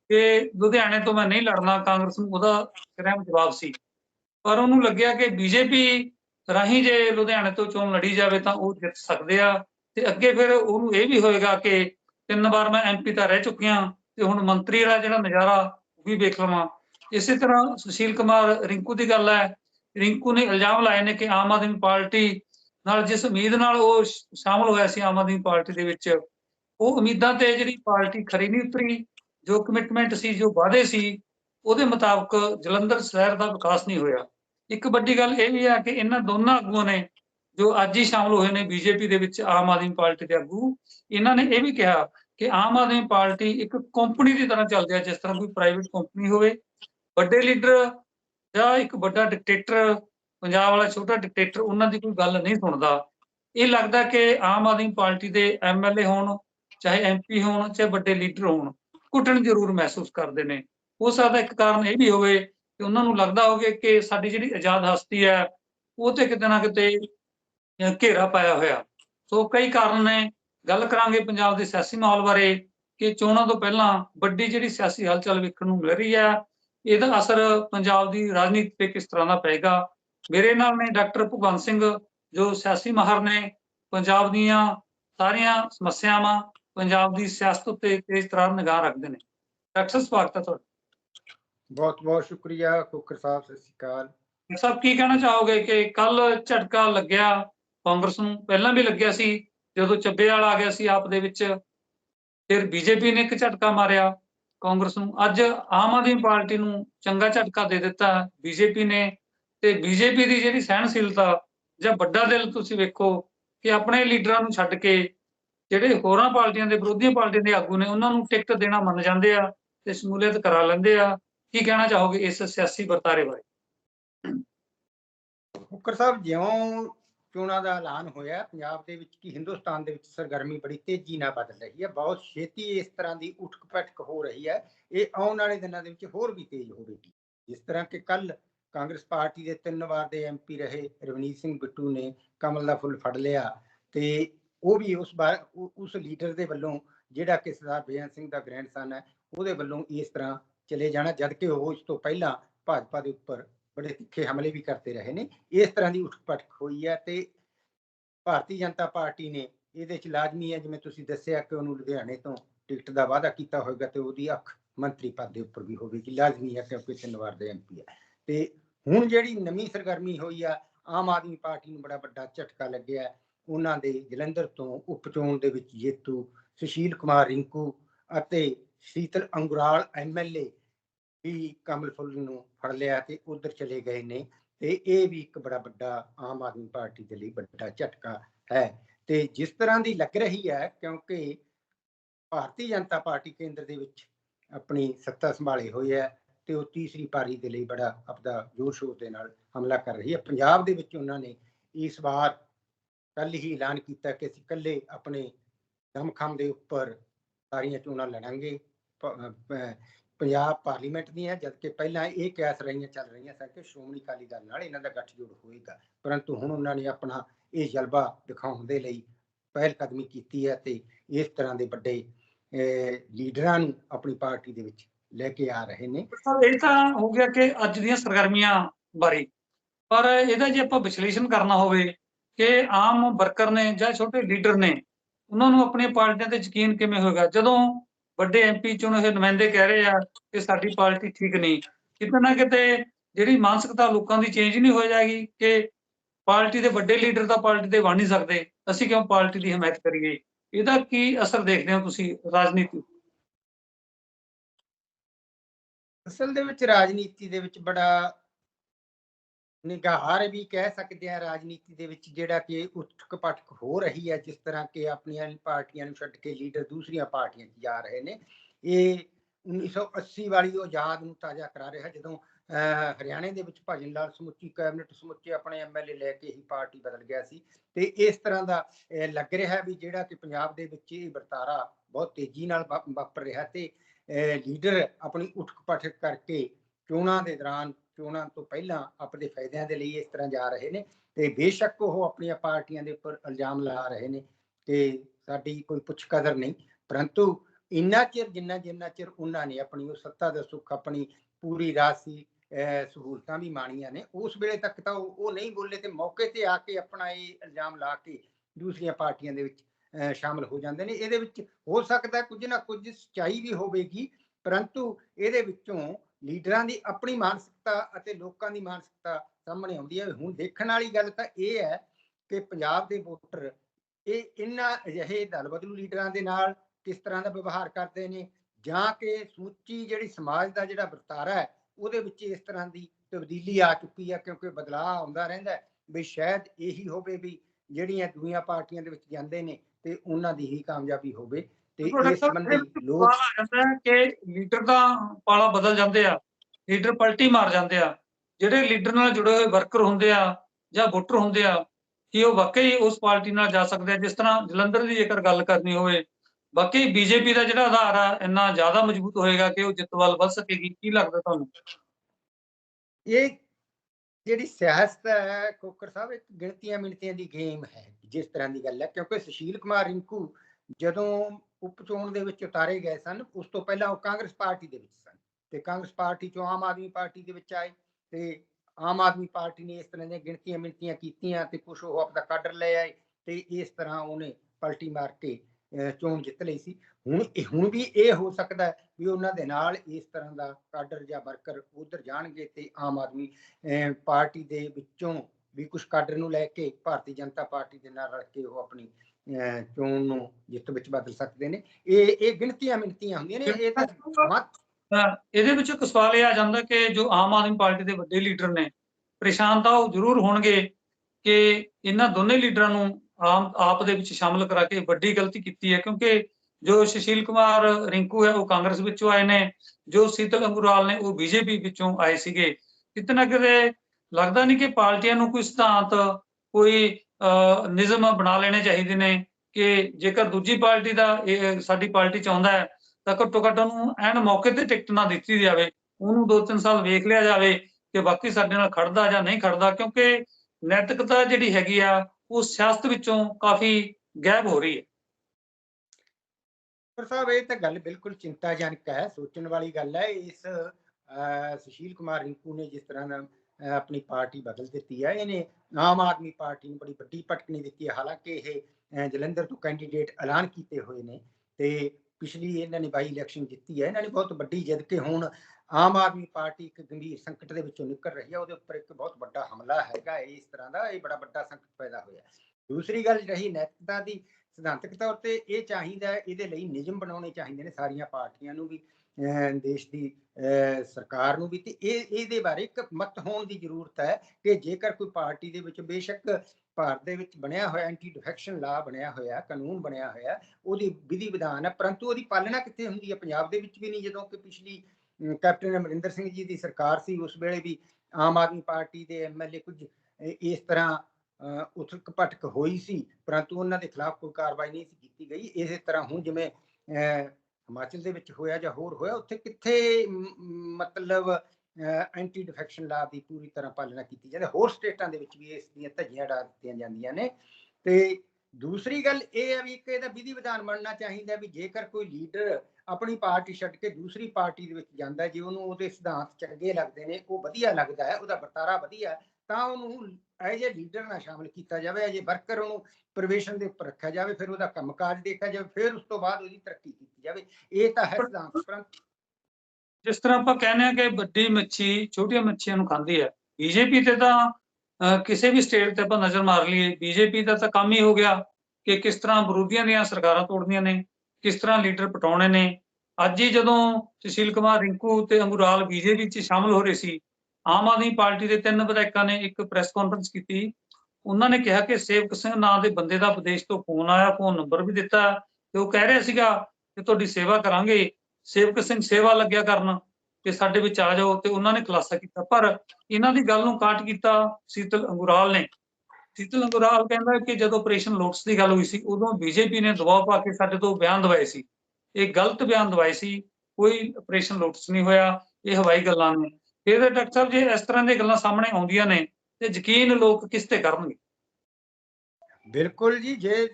ਕਿ ਲੁਧਿਆਣੇ ਤੋਂ ਮੈਂ ਨਹੀਂ ਲੜਨਾ, ਕਾਂਗਰਸ ਨੂੰ ਉਹਦਾ ਸਿਰਮ ਜਵਾਬ ਸੀ। ਪਰ ਉਹਨੂੰ ਲੱਗਿਆ ਕਿ ਬੀਜੇਪੀ ਰਾਹੀਂ ਜੇ ਲੁਧਿਆਣੇ ਤੋਂ ਚੋਣ ਲੜੀ ਜਾਵੇ ਤਾਂ ਉਹ ਜਿੱਤ ਸਕਦੇ ਆ। ਤੇ ਅੱਗੇ ਫਿਰ ਉਹਨੂੰ ਇਹ ਵੀ ਹੋਏਗਾ ਕਿ ਤਿੰਨ ਵਾਰ ਮੈਂ ਐਮਪੀ ਤਾਂ ਰਹਿ ਚੁੱਕਿਆ, ਤੇ ਹੁਣ ਮੰਤਰੀ ਦਾ ਜਿਹੜਾ ਨਜ਼ਾਰਾ ਉਹ ਵੀ ਵੇਖ ਲਵਾਂ। ਇਸੇ ਤਰ੍ਹਾਂ ਸੁਸ਼ੀਲ ਕੁਮਾਰ ਰਿੰਕੂ ਦੀ ਗੱਲ ਹੈ। ਰਿੰਕੂ ਨੇ ਇਲਜ਼ਾਮ ਲਾਏ ਨੇ ਕਿ ਆਮ ਆਦਮੀ ਪਾਰਟੀ ਨਾਲ ਜਿਸ ਉਮੀਦ ਨਾਲ ਉਹ ਸ਼- ਸ਼ਾਮਲ ਹੋਇਆ ਸੀ ਆਮ ਆਦਮੀ ਪਾਰਟੀ ਦੇ ਵਿੱਚ, ਉਹ ਉਮੀਦਾਂ ਤੇ ਜਿਹੜੀ ਪਾਰਟੀ ਖਰੀ ਨਹੀਂ ਉਤਰੀ, ਜੋ ਕਮਿਟਮੈਂਟ ਸੀ, ਜੋ ਵਾਅਦੇ ਸੀ, ਉਹਦੇ ਮੁਤਾਬਕ ਜਲੰਧਰ ਸ਼ਹਿਰ ਦਾ ਵਿਕਾਸ ਨਹੀਂ ਹੋਇਆ। ਇੱਕ ਵੱਡੀ ਗੱਲ ਇਹ ਵੀ ਹੈ ਕਿ ਇਹਨਾਂ ਦੋਨਾਂ ਆਗੂਆਂ ਨੇ ਜੋ ਅੱਜ ਹੀ ਸ਼ਾਮਲ ਹੋਏ ਨੇ ਬੀਜੇਪੀ ਦੇ ਵਿੱਚ ਆਮ ਆਦਮੀ ਪਾਰਟੀ ਦੇ ਆਗੂ, ਇਹਨਾਂ ਨੇ ਇਹ ਵੀ ਕਿਹਾ ਕਿ ਆਮ ਆਦਮੀ ਪਾਰਟੀ ਇੱਕ ਕੰਪਨੀ ਦੀ ਤਰ੍ਹਾਂ ਚੱਲਦੀ ਹੈ ਜਿਸ ਤਰ੍ਹਾਂ ਕੋਈ ਪ੍ਰਾਈਵੇਟ ਕੰਪਨੀ ਹੋਵੇ, ਵੱਡੇ ਲੀਡਰ ਜਾਂ ਇੱਕ ਵੱਡਾ ਡਿਕਟੇਟਰ ਪੰਜਾਬ ਵਾਲਾ ਛੋਟਾ ਡਿਕਟੇਟਰ ਉਹਨਾਂ ਦੀ ਕੋਈ ਗੱਲ ਨਹੀਂ ਸੁਣਦਾ। ਇਹ ਲੱਗਦਾ ਕਿ ਆਮ ਆਦਮੀ ਪਾਰਟੀ ਦੇ ਐਮਐਲਏ ਹੋਣ, ਚਾਹੇ ਐਮਪੀ ਹੋਣ, ਚਾਹੇ ਵੱਡੇ ਲੀਡਰ ਹੋਣ, ਘੁੱਟਣ ਜ਼ਰੂਰ ਮਹਿਸੂਸ ਕਰਦੇ ਨੇ। ਹੋ ਸਕਦਾ ਇੱਕ ਕਾਰਨ ਇਹ ਵੀ ਹੋਵੇ ਕਿ ਉਹਨਾਂ ਨੂੰ ਲੱਗਦਾ ਹੋਵੇ ਕਿ ਸਾਡੀ ਜਿਹੜੀ ਆਜ਼ਾਦ ਹਸਤੀ ਹੈ, ਉਹ ਤੇ ਕਿਤੇ ਨਾ ਕਿਤੇ ਘੇਰਾ ਪਾਇਆ ਹੋਇਆ। ਸੋ ਕਈ ਕਾਰਨ ਨੇ। ਗੱਲ ਕਰਾਂਗੇ ਪੰਜਾਬ ਦੇ ਸਿਆਸੀ ਮਾਹੌਲ ਬਾਰੇ ਕਿ ਚੋਣਾਂ ਤੋਂ ਪਹਿਲਾਂ ਵੱਡੀ ਜਿਹੜੀ ਸਿਆਸੀ ਹਲਚਲ ਵੇਖਣ ਨੂੰ ਮਿਲ ਰਹੀ ਹੈ, ਇਹਦਾ ਅਸਰ ਪੰਜਾਬ ਦੀ ਰਾਜਨੀਤੀ ਤੇ ਕਿਸ ਤਰ੍ਹਾਂ ਦਾ ਪਏਗਾ ਮੇਰੇ ਨਾਲ ਨੇ ਡਾਕਟਰ ਭਗਵੰਤ ਸਿੰਘ ਜੋ ਸਿਆਸੀ ਮਾਹਰ ਨੇ ਪੰਜਾਬ ਦੀਆਂ ਸਾਰੀਆਂ ਸਮੱਸਿਆਵਾਂ ਪੰਜਾਬ ਦੀ ਸਿਆਸਤ ਉੱਤੇ ਤੇਜ਼ ਤਰਾਰ ਨਿਗਾਹ ਰੱਖਦੇ ਨੇ। ਡਾਕਟਰ ਸਵਾਗਤ ਹੈ ਤੁਹਾਡਾ। ਬਹੁਤ ਬਹੁਤ ਸ਼ੁਕਰੀਆ ਕੋਕਰ ਸਾਹਿਬ ਸਤਿ ਸ਼੍ਰੀ ਅਕਾਲ। ਸਾਹਿਬ ਕੀ ਕਹਿਣਾ ਚਾਹੋਗੇ ਕਿ ਕੱਲ ਝਟਕਾ ਲੱਗਿਆ ਕਾਂਗਰਸ ਨੂੰ? ਪਹਿਲਾਂ ਵੀ ਲੱਗਿਆ ਸੀ ਜਦੋਂ ਚੱਬੇਵਾਲ ਆ ਗਿਆ ਸੀ ਆਪ ਦੇ ਵਿੱਚ ਫਿਰ ਬੀਜੇਪੀ ਨੇ ਇੱਕ ਝਟਕਾ ਮਾਰਿਆ ਕਾਂਗਰਸ ਨੂੰ। ਅੱਜ ਆਮ ਆਦਮੀ ਪਾਰਟੀ ਨੂੰ ਚੰਗਾ ਝਟਕਾ ਦੇ ਦਿੱਤਾ ਬੀਜੇਪੀ ਨੇ ਤੇ ਬੀਜੇਪੀ ਦੀ ਜਿਹੜੀ ਸਹਿਣਸ਼ੀਲਤਾ ਜਾਂ ਵੱਡਾ ਦਿਲ ਤੁਸੀਂ ਵੇਖੋ ਕਿ ਆਪਣੇ ਲੀਡਰਾਂ ਨੂੰ ਛੱਡ ਕੇ ਜਿਹੜੇ ਹੋਰਾਂ ਪਾਰਟੀਆਂ ਦੇ ਵਿਰੋਧੀਆਂ ਪਾਰਟੀਆਂ ਦੇ ਆਗੂ ਨੇ, ਉਹਨਾਂ ਨੂੰ ਟਿਕਟ ਦੇਣਾ ਮੰਨ ਜਾਂਦੇ ਆ ਤੇ ਸ਼ਮੂਲੀਅਤ ਕਰਾ ਲੈਂਦੇ ਆ। ਕੀ ਕਹਿਣਾ ਚਾਹੋਗੇ ਇਸ ਸਿਆਸੀ ਵਰਤਾਰੇ ਬਾਰੇ? ਕੋਕਰ ਸਾਹਿਬ, ਜਿਉਂ ਚੋਣਾਂ ਦਾ ਐਲਾਨ ਹੋਇਆ, ਪੰਜਾਬ ਦੇ ਵਿੱਚ ਕੀ ਹਿੰਦੁਸਤਾਨ ਦੇ ਵਿੱਚ ਸਰਗਰਮੀ ਬੜੀ ਤੇਜ਼ੀ ਨਾਲ ਬਦਲ ਰਹੀ ਹੈ, ਬਹੁਤ ਛੇਤੀ ਇਸ ਤਰ੍ਹਾਂ ਦੀ ਉਠਕ ਪੈਠਕ ਹੋ ਰਹੀ ਹੈ, ਇਹ ਆਉਣ ਵਾਲੇ ਦਿਨਾਂ ਦੇ ਵਿੱਚ ਹੋਰ ਵੀ ਤੇਜ਼ ਹੋਵੇਗੀ। ਜਿਸ ਤਰ੍ਹਾਂ ਕਿ ਕੱਲ ਕਾਂਗਰਸ ਪਾਰਟੀ ਦੇ ਤਿੰਨ ਵਾਰ ਦੇ ਐਮਪੀ ਰਹੇ ਰਵਨੀਤ ਸਿੰਘ ਬਿੱਟੂ ਨੇ ਕਮਲ ਦਾ ਫੁੱਲ ਫੜ ਲਿਆ ਤੇ ਉਹ ਵੀ ਉਸ ਵਾਰ ਉਸ ਲੀਡਰ ਦੇ ਵੱਲੋਂ ਜਿਹੜਾ ਕਿ ਸਰਦਾਰ ਬੇਅੰਤ ਸਿੰਘ ਦਾ ਗ੍ਰੈਂਡਸਨ ਹੈ, ਉਹਦੇ ਵੱਲੋਂ ਇਸ ਤਰ੍ਹਾਂ ਚਲੇ ਜਾਣਾ, ਜਦ ਕਿ ਉਹ ਇਸ ਤੋਂ ਪਹਿਲਾਂ ਭਾਜਪਾ ਦੇ ਉੱਪਰ ਬੜੇ ਤਿੱਖੇ ਹਮਲੇ ਵੀ ਕਰਦੇ ਰਹੇ ਨੇ। ਇਸ ਤਰ੍ਹਾਂ ਦੀ ਉਠਕ-ਪਟਕ ਹੋਈ ਹੈ ਤੇ ਭਾਰਤੀ ਜਨਤਾ ਪਾਰਟੀ ਨੇ ਇਹਦੇ ਚ ਲਾਜ਼ਮੀ ਹੈ, ਜਿਵੇਂ ਤੁਸੀਂ ਦੱਸਿਆ ਕਿ ਉਹਨੂੰ ਲੁਧਿਆਣੇ ਤੋਂ ਟਿਕਟ ਦਾ ਵਾਅਦਾ ਕੀਤਾ ਹੋਵੇਗਾ ਤੇ ਉਹਦੀ ਅੱਖ ਮੰਤਰੀ ਪਦ ਦੇ ਉੱਪਰ ਵੀ ਹੋਵੇਗੀ। ਲਾਜ਼ਮੀ ਹੈ ਕਿਉਂਕਿ ਤਿੰਨ ਵਾਰ ਦੇ ਐਮਪੀ ਹੈ। ਤੇ ਹੁਣ ਜਿਹੜੀ ਨਵੀਂ ਸਰਗਰਮੀ ਹੋਈ ਆ, ਆਮ ਆਦਮੀ ਪਾਰਟੀ ਨੂੰ ਬੜਾ ਵੱਡਾ ਝਟਕਾ ਲੱਗਿਆ। ਉਹਨਾਂ ਦੇ ਜਲੰਧਰ ਤੋਂ ਉਪਚੋਣ ਦੇ ਵਿੱਚ ਜੇਤੂ ਸੁਸ਼ੀਲ ਕੁਮਾਰ ਰਿੰਕੂ ਅਤੇ ਸ਼ੀਤਲ ਅੰਗੁਰਾਲ ਐਮਐਲਏ ਵੀ ਕਮਲ ਫੁੱਲ ਨੂੰ ਫੜ ਲਿਆ ਤੇ ਉਧਰ ਚਲੇ ਗਏ ਨੇ ਤੇ ਇਹ ਵੀ ਇੱਕ ਬੜਾ ਵੱਡਾ ਆਮ ਆਦਮੀ ਪਾਰਟੀ ਦੇ ਲਈ ਵੱਡਾ ਝਟਕਾ ਹੈ। ਤੇ ਜਿਸ ਤਰ੍ਹਾਂ ਦੀ ਲੱਗ ਰਹੀ ਹੈ, ਕਿਉਂਕਿ ਭਾਰਤੀ ਜਨਤਾ ਪਾਰਟੀ ਕੇਂਦਰ ਦੇ ਵਿੱਚ ਆਪਣੀ ਸੱਤਾ ਸੰਭਾਲੇ ਹੋਈ ਹੈ ਤੇ ਉਹ ਤੀਸਰੀ ਪਾਰੀ ਦੇ ਲਈ ਬੜਾ ਆਪਦਾ ਜੋਰ ਸ਼ੋਰ ਦੇ ਨਾਲ ਹਮਲਾ ਕਰ ਰਹੀ ਹੈ। ਪੰਜਾਬ ਦੇ ਵਿੱਚ ਉਹਨਾਂ ਨੇ ਇਸ ਵਾਰ ਕੱਲ ਹੀ ਐਲਾਨ ਕੀਤਾ ਕਿ ਅਸੀਂ ਇਕੱਲੇ ਆਪਣੇ ਦਮਖਮ ਦੇ ਉੱਪਰ ਸਾਰੀਆਂ ਚੋਣਾਂ ਲੜਾਂਗੇ। ਪੰਜਾਬ ਪਾਰਲੀਮੈਂਟ ਦੀਆਂ, ਜਦਕਿ ਪਹਿਲਾਂ ਇਹ ਕਿਆਸ ਰਹੀਆਂ, ਚੱਲ ਰਹੀਆਂ ਸਨ ਕਿ ਸ਼੍ਰੋਮਣੀ ਅਕਾਲੀ ਦਲ ਨਾਲ ਇਹਨਾਂ ਦਾ ਗੱਠਜੋੜ ਹੋਏਗਾ। ਪਰੰਤੂ ਹੁਣ ਉਹਨਾਂ ਨੇ ਆਪਣਾ ਇਹ ਜਲਵਾ ਦਿਖਾਉਣ ਦੇ ਲਈ ਪਹਿਲ ਕਦਮੀ ਕੀਤੀ ਹੈ ਤੇ ਇਸ ਤਰ੍ਹਾਂ ਦੇ ਵੱਡੇ ਲੀਡਰਾਂ ਨੂੰ ਆਪਣੀ ਪਾਰਟੀ ਦੇ ਵਿੱਚ ਲੈ ਕੇ ਆ ਰਹੇ ਨੇ। ਸਰ, ਇਹ ਤਾਂ ਹੋ ਗਿਆ ਕਿ ਅੱਜ ਦੀਆਂ ਸਰਗਰਮੀਆਂ ਬਾਰੇ। ਪਰ ਇਹਦਾ ਜੇ ਆਪਾਂ ਵਿਸ਼ਲੇਸ਼ਣ ਕਰਨਾ ਹੋਵੇ ਕਿ ਆਮ ਵਰਕਰ ਨੇ ਜਾਂ ਛੋਟੇ ਲੀਡਰ ਨੇ, ਉਹਨਾਂ ਨੂੰ ਆਪਣੀਆਂ ਪਾਰਟੀਆਂ ਤੇ ਯਕੀਨ ਕਿਵੇਂ ਹੋਏਗਾ? ਜਦੋਂ ਵੱਡੇ ਐਮਪੀ ਚੋਂ ਇਹ ਨੁਮਾਇੰਦੇ ਕਹਿ ਰਹੇ ਆ ਕਿ ਸਾਡੀ ਪਾਰਟੀ ਠੀਕ ਨਹੀਂ, ਕਿਤੇ ਨਾ ਕਿਤੇ ਜਿਹੜੀ ਮਾਨਸਿਕਤਾ ਲੋਕਾਂ ਦੀ ਚੇਂਜ ਨਹੀਂ ਹੋ ਜਾਏਗੀ ਕਿ ਪਾਰਟੀ ਦੇ ਵੱਡੇ ਲੀਡਰ ਤਾਂ ਪਾਰਟੀ ਦੇ ਬਣ ਨਹੀਂ ਸਕਦੇ, ਅਸੀਂ ਕਿਉਂ ਪਾਰਟੀ ਦੀ ਹਮਾਇਤ ਕਰੀਏ? ਇਹਦਾ ਕੀ ਅਸਰ ਦੇਖਦੇ ਹੋ ਤੁਸੀਂ ਰਾਜਨੀਤੀ ਅਸਲ ਦੇ ਵਿੱਚ ਰਾਜਨੀਤੀ ਦੇ ਵਿੱਚ ਬੜਾ ਨਿਗਾਰ ਵੀ ਕਹਿ ਸਕਦੇ ਆ ਰਾਜਨੀਤੀ ਦੇ ਵਿੱਚ ਜਿਹੜਾ ਕਿ ਉਠਕ ਪਟਕ ਹੋ ਰਹੀ ਹੈ ਜਿਸ ਤਰ੍ਹਾਂ ਕਿ ਆਪਣੀਆਂ ਪਾਰਟੀਆਂ ਨੂੰ ਛੱਡ ਕੇ ਲੀਡਰ ਦੂਸਰੀਆਂ ਪਾਰਟੀਆਂ 'ਚ ਜਾ ਰਹੇ ਨੇ। ਇਹ 1980 ਵਾਲੀ ਉਹ ਯਾਦ ਨੂੰ ਤਾਜ਼ਾ ਕਰਾ ਰਿਹਾ ਜਦੋਂ ਅਹ, ਹਰਿਆਣੇ ਦੇ ਵਿੱਚ ਭਜਨ ਲਾਲ ਸਮੁੱਚੀ ਕੈਬਨਿਟ ਸਮੁੱਚੇ ਆਪਣੇ ਐਮਐਲਏ ਲੈ ਕੇ ਹੀ ਪਾਰਟੀ ਬਦਲ ਗਿਆ ਸੀ। ਤੇ ਇਸ ਤਰ੍ਹਾਂ ਦਾ ਲੱਗ ਰਿਹਾ ਵੀ ਜਿਹੜਾ ਕਿ ਪੰਜਾਬ ਦੇ ਵਿੱਚ ਇਹ ਵਰਤਾਰਾ ਬਹੁਤ ਤੇਜ਼ੀ ਨਾਲ ਵਾ- ਵਾਪਰ ਰਿਹਾ ਤੇ ਲੀਡਰ ਆਪਣੀ ਉਠਕ ਪਟਕ ਕਰਕੇ ਚੋਣਾਂ ਦੇ ਦੌਰਾਨ ਚੋਣਾਂ ਤੋਂ ਪਹਿਲਾਂ ਆਪਣੇ ਫਾਇਦਿਆਂ ਦੇ ਲਈ ਇਸ ਤਰ੍ਹਾਂ ਜਾ ਰਹੇ ਨੇ ਤੇ ਬੇਸ਼ੱਕ ਉਹ ਆਪਣੀਆਂ ਪਾਰਟੀਆਂ ਦੇ ਉੱਪਰ ਇਲਜ਼ਾਮ ਲਾ ਰਹੇ ਨੇ ਤੇ ਸਾਡੀ ਕੋਈ ਪੁੱਛ ਕਦਰ ਨਹੀਂ। ਪਰੰਤੂ ਇੰਨਾ ਚਿਰ ਜਿੰਨਾ ਜਿੰਨਾ ਚਿਰ ਉਹਨਾਂ ਨੇ ਆਪਣੀ ਉਹ ਸੱਤਾ ਦਾ ਸੁੱਖ ਆਪਣੀ ਪੂਰੀ ਰਾਸੀ ਅਹ, ਸਹੂਲਤਾਂ ਵੀ ਮਾਣੀਆਂ ਨੇ ਉਸ ਵੇਲੇ ਤੱਕ ਤਾਂ ਉਹ ਨਹੀਂ ਬੋਲੇ ਤੇ ਮੌਕੇ ਤੇ ਆ ਕੇ ਆਪਣਾ ਇਹ ਇਲਜ਼ਾਮ ਲਾ ਕੇ ਦੂਸਰੀਆਂ ਪਾਰਟੀਆਂ ਦੇ ਵਿੱਚ ਸ਼ਾਮਲ ਹੋ ਜਾਂਦੇ ਨੇ। ਇਹਦੇ ਵਿੱਚ ਹੋ ਸਕਦਾ ਹੈ ਕੁਝ ਨਾ ਕੁਝ ਸਚਾਈ ਵੀ ਹੋਵੇਗੀ, ਪਰੰਤੂ ਇਹਦੇ ਵਿੱਚੋਂ ਲੀਡਰਾਂ ਦੀ ਆਪਣੀ ਮਾਨਸਿਕਤਾ ਅਤੇ ਲੋਕਾਂ ਦੀ ਮਾਨਸਿਕਤਾ ਸਾਹਮਣੇ ਆਉਂਦੀ ਹੈ। ਹੁਣ ਦੇਖਣ ਵਾਲੀ ਗੱਲ ਤਾਂ ਇਹ ਹੈ ਕਿ ਪੰਜਾਬ ਦੇ ਵੋਟਰ ਇਹ ਇਹਨਾਂ ਅਜਿਹੇ ਦਲ ਬਦਲੂ ਲੀਡਰਾਂ ਦੇ ਨਾਲ ਕਿਸ ਤਰ੍ਹਾਂ ਦਾ ਵਿਵਹਾਰ ਕਰਦੇ ਨੇ ਜਾਂ ਕਿ ਸਮੁੱਚੀ ਜਿਹੜੀ ਸਮਾਜ ਦਾ ਜਿਹੜਾ ਵਰਤਾਰਾ ਹੈ, ਉਹਦੇ ਵਿੱਚ ਇਸ ਤਰ੍ਹਾਂ ਦੀ ਤਬਦੀਲੀ ਆ ਚੁੱਕੀ ਹੈ ਕਿਉਂਕਿ ਬਦਲਾਅ ਆਉਂਦਾ ਰਹਿੰਦਾ ਵੀ ਸ਼ਾਇਦ ਇਹੀ ਹੋਵੇ ਵੀ ਜਿਹੜੀਆਂ ਦੂਈਆਂ ਪਾਰਟੀਆਂ ਦੇ ਵਿੱਚ ਜਾਂਦੇ ਨੇ ਤੇ ਉਹਨਾਂ ਦੀ ਹੀ ਕਾਮਯਾਬੀ ਹੋਵੇ ਤੇ ਇਸ ਸੰਬੰਧੀ ਲੋਕ ਆ ਜਾਂਦਾ ਕਿ ਲੀਡਰ ਦਾ ਪਾਲਾ ਬਦਲ ਜਾਂਦੇ ਆ ਲੀਡਰ ਪਲਟੀ ਮਾਰ ਜਾਂਦੇ ਆ ਜਿਹੜੇ ਲੀਡਰ ਨਾਲ ਜੁੜੇ ਹੋਏ ਵਰਕਰ ਹੁੰਦੇ ਆ ਜਾਂ ਵੋਟਰ ਹੁੰਦੇ ਆ ਕਿ ਉਹ ਵਾਕਈ ਉਸ ਪਾਰਟੀ ਨਾਲ ਜਾ ਸਕਦੇ ਆ ਜਿਸ ਤਰ੍ਹਾਂ ਜਲੰਧਰ ਦੀ ਜੇਕਰ ਗੱਲ ਕਰਨੀ ਹੋਵੇ ਬਾਕੀ ਬੀਜੇਪੀ ਦਾ ਜਿਹੜਾ ਆਧਾਰ ਆ ਇੰਨਾ ਜ਼ਿਆਦਾ ਮਜ਼ਬੂਤ ਹੋਏਗਾ ਕਿ ਉਹ ਜਿੱਤ ਵੱਲ ਵੱਧ ਸਕੇਗੀ ਕੀ ਲੱਗਦਾ ਤੁਹਾਨੂੰ? ਇਹ ਜਿਹੜੀ ਸਿਆਸਤ ਹੈ ਕੋਕਰ ਸਾਹਿਬ, ਇੱਕ ਗਿਣਤੀਆਂ ਮਿਣਤੀਆਂ ਦੀ ਗੇਮ ਹੈ, ਜਿਸ ਤਰ੍ਹਾਂ ਦੀ ਗੱਲ ਹੈ, ਕਿਉਂਕਿ ਸੁਸ਼ੀਲ ਕੁਮਾਰ ਰਿੰਕੂ ਜਦੋਂ ਉਪ ਚੋਣ ਦੇ ਵਿੱਚ ਉਤਾਰੇ ਗਏ ਸਨ, ਉਸ ਤੋਂ ਪਹਿਲਾਂ ਉਹ ਕਾਂਗਰਸ ਪਾਰਟੀ ਦੇ ਵਿੱਚ ਸਨ ਤੇ ਕਾਂਗਰਸ ਪਾਰਟੀ ਚੋਂ ਆਮ ਆਦਮੀ ਪਾਰਟੀ ਦੇ ਵਿੱਚ ਆਏ ਤੇ ਆਮ ਆਦਮੀ ਪਾਰਟੀ ਨੇ ਇਸ ਤਰ੍ਹਾਂ ਦੀਆਂ ਗਿਣਤੀਆਂ ਮਿਣਤੀਆਂ ਕੀਤੀਆਂ ਤੇ ਕੁਝ ਉਹ ਆਪਦਾ ਕਾਡਰ ਲੈ ਆਏ ਤੇ ਇਸ ਤਰ੍ਹਾਂ ਉਹਨੇ ਪਲਟੀ ਮਾਰ ਕੇ ਚੋਣ ਜਿੱਤ ਲਈ ਸੀ। ਹੁਣ ਹੁਣ ਵੀ ਇਹ ਹੋ ਸਕਦਾ ਹੈ ਵੀ ਉਹਨਾਂ ਦੇ ਨਾਲ ਇਸ ਤਰ੍ਹਾਂ ਦਾ ਕਾਡਰ ਜਾਂ ਵਰਕਰ ਉਧਰ ਜਾਣਗੇ ਤੇ ਆਮ ਆਦਮੀ ਪਾਰਟੀ ਦੇ ਵਿੱਚੋਂ ਵੀ ਕੁਝ ਕਾਡਰ ਨੂੰ ਲੈ ਕੇ ਭਾਰਤੀ ਜਨਤਾ ਪਾਰਟੀ ਦੇ ਨਾਲ ਰਲ ਕੇ ਉਹ ਆਪਣੀ ਚੋਣ ਨੂੰ ਜਿੱਤ ਵਿੱਚ ਬਦਲ ਸਕਦੇ ਨੇ। ਇਹ ਇਹ ਗਿਣਤੀਆਂ ਮਿਣਤੀਆਂ ਹੁੰਦੀਆਂ ਨੇ ਇਹ ਤਾਂ ਇਹਦੇ ਵਿੱਚ ਇੱਕ ਸਵਾਲ ਇਹ ਆ ਜਾਂਦਾ ਕਿ ਜੋ ਆਮ ਆਦਮੀ ਪਾਰਟੀ ਦੇ ਵੱਡੇ ਲੀਡਰ ਨੇ ਪਰੇਸ਼ਾਨ ਤਾਂ ਉਹ ਜ਼ਰੂਰ ਹੋਣਗੇ ਕਿ ਇਹਨਾਂ ਦੋਨੇ ਲੀਡਰਾਂ ਨੂੰ ਆਮ ਆਪ ਦੇ ਵਿੱਚ ਸ਼ਾਮਲ ਕਰਾ ਕੇ ਵੱਡੀ ਗਲਤੀ ਕੀਤੀ ਹੈ ਕਿਉਂਕਿ ਜੋ ਸੁਸ਼ੀਲ ਕੁਮਾਰ ਰਿੰਕੂ ਹੈ, ਉਹ ਕਾਂਗਰਸ ਵਿੱਚੋਂ ਆਏ ਨੇ। ਜੋ ਸੀਤਲ ਅੰਗੁਰਾਲ ਨੇ, ਉਹ ਬੀਜੇਪੀ ਵਿੱਚੋਂ ਆਏ ਸੀਗੇ। ਕਿਤੇ ਨਾ ਕਿਤੇ ਲੱਗਦਾ ਨਹੀਂ ਕਿ ਪਾਰਟੀਆਂ ਨੂੰ ਕੋਈ ਸਿਧਾਂਤ, ਕੋਈ ਨਿਯਮ ਬਣਾ ਲੈਣੇ ਚਾਹੀਦੇ ਨੇ ਕਿ ਜੇਕਰ ਦੂਜੀ ਪਾਰਟੀ ਦਾ ਇਹ ਸਾਡੀ ਪਾਰਟੀ ਚਾਹੁੰਦਾ ਹੈ, ਤਾਂ ਘੱਟੋ ਘੱਟ ਉਹਨੂੰ ਐਨ ਮੌਕੇ ਤੇ ਟਿਕਟ ਨਾ ਦਿੱਤੀ ਜਾਵੇ। ਉਹਨੂੰ ਦੋ ਤਿੰਨ ਸਾਲ ਵੇਖ ਲਿਆ ਜਾਵੇ ਕਿ ਬਾਕੀ ਸਾਡੇ ਨਾਲ ਖੜਦਾ ਜਾਂ ਨਹੀਂ ਖੜਦਾ, ਕਿਉਂਕਿ ਨੈਤਿਕਤਾ ਜਿਹੜੀ ਹੈਗੀ ਆ, ਉਹ ਸਿਆਸਤ ਵਿੱਚੋਂ ਕਾਫੀ ਗਾਇਬ ਹੋ ਰਹੀ ਹੈ। ਪਰ ਸਾਹਿਬ, ਇਹ ਤਾਂ ਗੱਲ ਬਿਲਕੁਲ ਚਿੰਤਾਜਨਕ ਹੈ, ਸੋਚਣ ਵਾਲੀ ਗੱਲ ਹੈ। ਇਸ ਸੁਸ਼ੀਲ ਕੁਮਾਰ ਰਿੰਕੂ ਨੇ ਜਿਸ ਤਰ੍ਹਾਂ ਦਾ ਆਪਣੀ ਪਾਰਟੀ ਬਦਲ ਦਿੱਤੀ ਹੈ, ਇਹਨੇ ਆਮ ਆਦਮੀ ਪਾਰਟੀ ਨੂੰ ਬੜੀ ਵੱਡੀ ਪਟਕਣੀ ਦਿੱਤੀ ਹੈ। ਹਾਲਾਂਕਿ ਇਹ ਜਲੰਧਰ ਤੋਂ ਕੈਂਡੀਡੇਟ ਐਲਾਨ ਕੀਤੇ ਹੋਏ ਨੇ ਤੇ ਪਿਛਲੀ ਇਹਨਾਂ ਨੇ ਬਾਈ ਇਲੈਕਸ਼ਨ ਜਿੱਤੀ ਹੈ। ਇਹਨਾਂ ਨੇ ਬਹੁਤ ਵੱਡੀ ਜਿੱਤ ਕੇ ਹੁਣ ਆਮ ਆਦਮੀ ਪਾਰਟੀ ਇੱਕ ਗੰਭੀਰ ਸੰਕਟ ਦੇ ਵਿੱਚੋਂ ਨਿਕਲ ਰਹੀ ਹੈ। ਉਹਦੇ ਉੱਪਰ ਇੱਕ ਬਹੁਤ ਵੱਡਾ ਹਮਲਾ ਹੈਗਾ। ਇਹ ਇਸ ਤਰ੍ਹਾਂ ਦਾ ਇਹ ਬੜਾ ਵੱਡਾ ਸੰਕਟ ਪੈਦਾ ਹੋਇਆ ਦੂਸਰੀ ਗੱਲ ਰਹੀ ਨੈਤਿਕਤਾ ਦੀ ਸਿਧਾਂਤਕ ਤੌਰ ਤੇ ਇਹ ਚਾਹੀਦਾ ਇਹਦੇ ਲਈ ਨਿਯਮ ਬਣਾਉਣੇ ਚਾਹੀਦੇ ਨੇ ਸਾਰੀਆਂ ਪਾਰਟੀਆਂ ਨੂੰ ਵੀ ਦੇਸ਼ ਦੀ ਸਰਕਾਰ ਨੂੰ ਵੀ ਤੇ ਇਹ, ਇਹਦੇ ਬਾਰੇ ਇੱਕ ਮਤ ਹੋਣ ਦੀ ਜ਼ਰੂਰਤ ਹੈ ਕਿ ਜੇਕਰ ਕੋਈ ਪਾਰਟੀ ਦੇ ਵਿੱਚ ਬੇਸ਼ੱਕ ਭਾਰਤ ਦੇ ਵਿੱਚ ਬਣਿਆ ਹੋਇਆ ਐਂਟੀ ਡਿਫੈਕਸ਼ਨ ਲਾ ਬਣਿਆ ਹੋਇਆ, ਕਾਨੂੰਨ ਬਣਿਆ ਹੋਇਆ, ਉਹਦੀ ਵਿਧੀ ਵਿਧਾਨ ਹੈ, ਪਰੰਤੂ ਉਹਦੀ ਪਾਲਣਾ ਕਿੱਥੇ ਹੁੰਦੀ ਹੈ? ਪੰਜਾਬ ਦੇ ਵਿੱਚ ਵੀ ਨਹੀਂ, ਜਦੋਂ ਕਿ ਪਿਛਲੀ ਕੈਪਟਨ ਅਮਰਿੰਦਰ ਸਿੰਘ ਜੀ ਦੀ ਸਰਕਾਰ ਸੀ, ਉਸ ਵੇਲੇ ਵੀ ਆਮ ਆਦਮੀ ਪਾਰਟੀ ਦੇ ਐਮਐਲਏ ਕੁਝ, ਇਹ- ਇਸ ਤਰ੍ਹਾਂ ਅਹ, ਉਥਕ ਪਟਕ ਹੋਈ ਸੀ ਪਰੰਤੂ ਉਹਨਾਂ ਦੇ ਖਿਲਾਫ ਕੋਈ ਕਾਰਵਾਈ ਨਹੀਂ ਸੀ ਕੀਤੀ ਗਈ। ਇਸੇ ਤਰ੍ਹਾਂ ਹੁਣ ਜਿਵੇਂ ਹਿਮਾਚਲ ਦੇ ਵਿੱਚ ਹੋਇਆ ਜਾਂ ਹੋਰ ਹੋਇਆ ਉੱਥੇ ਕਿੱਥੇ ਮਤਲਬ ਐਂਟੀ ਡਿਫੈਕਸ਼ਨ ਲਾ ਦੀ ਪੂਰੀ ਤਰ੍ਹਾਂ ਪਾਲਣਾ ਕੀਤੀ ਜਾਂਦੀ ਹੋਰ ਸਟੇਟਾਂ ਦੇ ਵਿੱਚ ਵੀ ਇਸ ਦੀਆਂ ਧੱਜੀਆਂ ਡਾ ਦਿੱਤੀਆਂ ਜਾਂਦੀਆਂ ਨੇ। ਤੇ ਦੂਸਰੀ ਗੱਲ ਇਹ ਹੈ ਵੀ ਇੱਕ ਇਹਦਾ ਵਿਧੀ ਵਿਧਾਨ ਬਣਨਾ ਚਾਹੀਦਾ ਵੀ ਜੇਕਰ ਕੋਈ ਲੀਡਰ ਆਪਣੀ ਪਾਰਟੀ ਛੱਡ ਕੇ ਦੂਸਰੀ ਪਾਰਟੀ ਦੇ ਵਿੱਚ ਜਾਂਦਾ ਜੇ ਉਹਨੂੰ ਉਹਦੇ ਸਿਧਾਂਤ ਚੰਗੇ ਲੱਗਦੇ ਨੇ ਉਹ ਵਧੀਆ ਲੱਗਦਾ ਹੈ ਉਹਦਾ ਵਰਤਾਰਾ ਵਧੀਆ ਤਾਂ ਉਹਨੂੰ ਐਜ ਏ ਲੀਡਰ ਨਾ ਸ਼ਾਮਲ ਕੀਤਾ ਜਾਵੇ ਐਜ ਏ ਵਰਕਰ ਉਹਨੂੰ ਪ੍ਰਵੇਸ਼ਨ ਦੇ ਉੱਪਰ ਰੱਖਿਆ ਜਾਵੇ ਫਿਰ ਉਹਦਾ ਕੰਮਕਾਜ ਦੇਖਿਆ ਜਾਵੇ ਫਿਰ ਉਸ ਤੋਂ ਬਾਅਦ ਉਹਦੀ ਤਰੱਕੀ ਕੀਤੀ ਜਾਵੇ। ਇਹ ਤਾਂ ਹੈ ਸਿਧਾਂਤ ਪਰੰਤੂ ਜਿਸ ਤਰ੍ਹਾਂ ਆਪਾਂ ਕਹਿੰਦੇ ਆ ਕਿ ਵੱਡੀ ਮੱਛੀ ਛੋਟੀਆਂ ਮੱਛੀਆਂ ਨੂੰ ਖਾਂਦੀ ਹੈ ਬੀਜੇਪੀ ਤੇ ਤਾਂ ਕਿਸੇ ਵੀ ਸਟੇਟ ਤੇ ਆਪਾਂ ਨਜ਼ਰ ਮਾਰ ਲਈਏ ਬੀਜੇਪੀ ਦਾ ਤਾਂ ਕੰਮ ਹੀ ਹੋ ਗਿਆ ਕਿ ਕਿਸ ਤਰ੍ਹਾਂ ਵਿਰੋਧੀਆਂ ਦੀਆਂ ਸਰਕਾਰਾਂ ਤੋੜਨੀਆਂ ਨੇ ਕਿਸ ਤਰ੍ਹਾਂ ਲੀਡਰ ਪਟਾਉਣੇ ਨੇ। ਅੱਜ ਹੀ ਜਦੋਂ ਸੁਸ਼ੀਲ ਕੁਮਾਰ ਰਿੰਕੂ ਤੇ ਅੰਗੁਰਾਲ ਬੀਜੇਪੀ ਚ ਸ਼ਾਮਲ ਹੋ ਰਹੇ ਸੀ ਆਮ ਆਦਮੀ ਪਾਰਟੀ ਦੇ ਤਿੰਨ ਵਿਧਾਇਕਾਂ ਨੇ ਇੱਕ ਪ੍ਰੈਸ ਕਾਨਫਰੰਸ ਕੀਤੀ। ਉਹਨਾਂ ਨੇ ਕਿਹਾ ਕਿ ਸੇਵਕ ਸਿੰਘ ਨਾਂ ਦੇ ਬੰਦੇ ਦਾ ਵਿਦੇਸ਼ ਤੋਂ ਫੋਨ ਆਇਆ ਫੋਨ ਨੰਬਰ ਵੀ ਦਿੱਤਾ ਤੇ ਉਹ ਕਹਿ ਰਿਹਾ ਸੀਗਾ ਕਿ ਤੁਹਾਡੀ ਸੇਵਾ ਕਰਾਂਗੇ, ਸੇਵਕ ਸਿੰਘ ਸੇਵਾ ਲੱਗਿਆ ਕਰਨ ਤੇ ਸਾਡੇ ਵਿੱਚ ਆ ਜਾਓ ਤੇ ਉਹਨਾਂ ਨੇ ਖੁਲਾਸਾ ਕੀਤਾ। ਪਰ ਇਹਨਾਂ ਦੀ ਗੱਲ ਨੂੰ ਕਾਟ ਕੀਤਾ ਸੀਤਲ ਅੰਗੁਰਾਲ ਨੇ। ਸੀਤਲ ਅੰਗੁਰਾਲ ਕਹਿੰਦਾ ਕਿ ਜਦੋਂ ਆਪਰੇਸ਼ਨ ਲੋਟਸ ਦੀ ਗੱਲ ਹੋਈ ਸੀ, ਉਦੋਂ ਬੀਜੇਪੀ ਨੇ ਦਬਾਅ ਪਾ ਕੇ ਸਾਡੇ ਤੋਂ ਬਿਆਨ ਦਵਾਏ ਸੀ। ਇਹ ਗਲਤ ਬਿਆਨ ਦਵਾਏ ਸੀ, ਕੋਈ ਆਪਰੇਸ਼ਨ ਲੋਟਸ ਨਹੀਂ ਹੋਇਆ, ਇਹ ਹਵਾਈ ਗੱਲਾਂ ਨੇ। ਫਿਰ ਡਾਕਟਰ ਸਾਹਿਬ ਜੇ ਇਸ ਤਰ੍ਹਾਂ ਦੀਆਂ ਗੱਲਾਂ ਸਾਹਮਣੇ ਆਉਂਦੀਆਂ ਨੇ ਤੇ ਯਕੀਨ ਲੋਕ ਕਿਸ ਤੇ ਕਰਨਗੇ? ਬਿਲਕੁਲ ਜੀ ਜੇ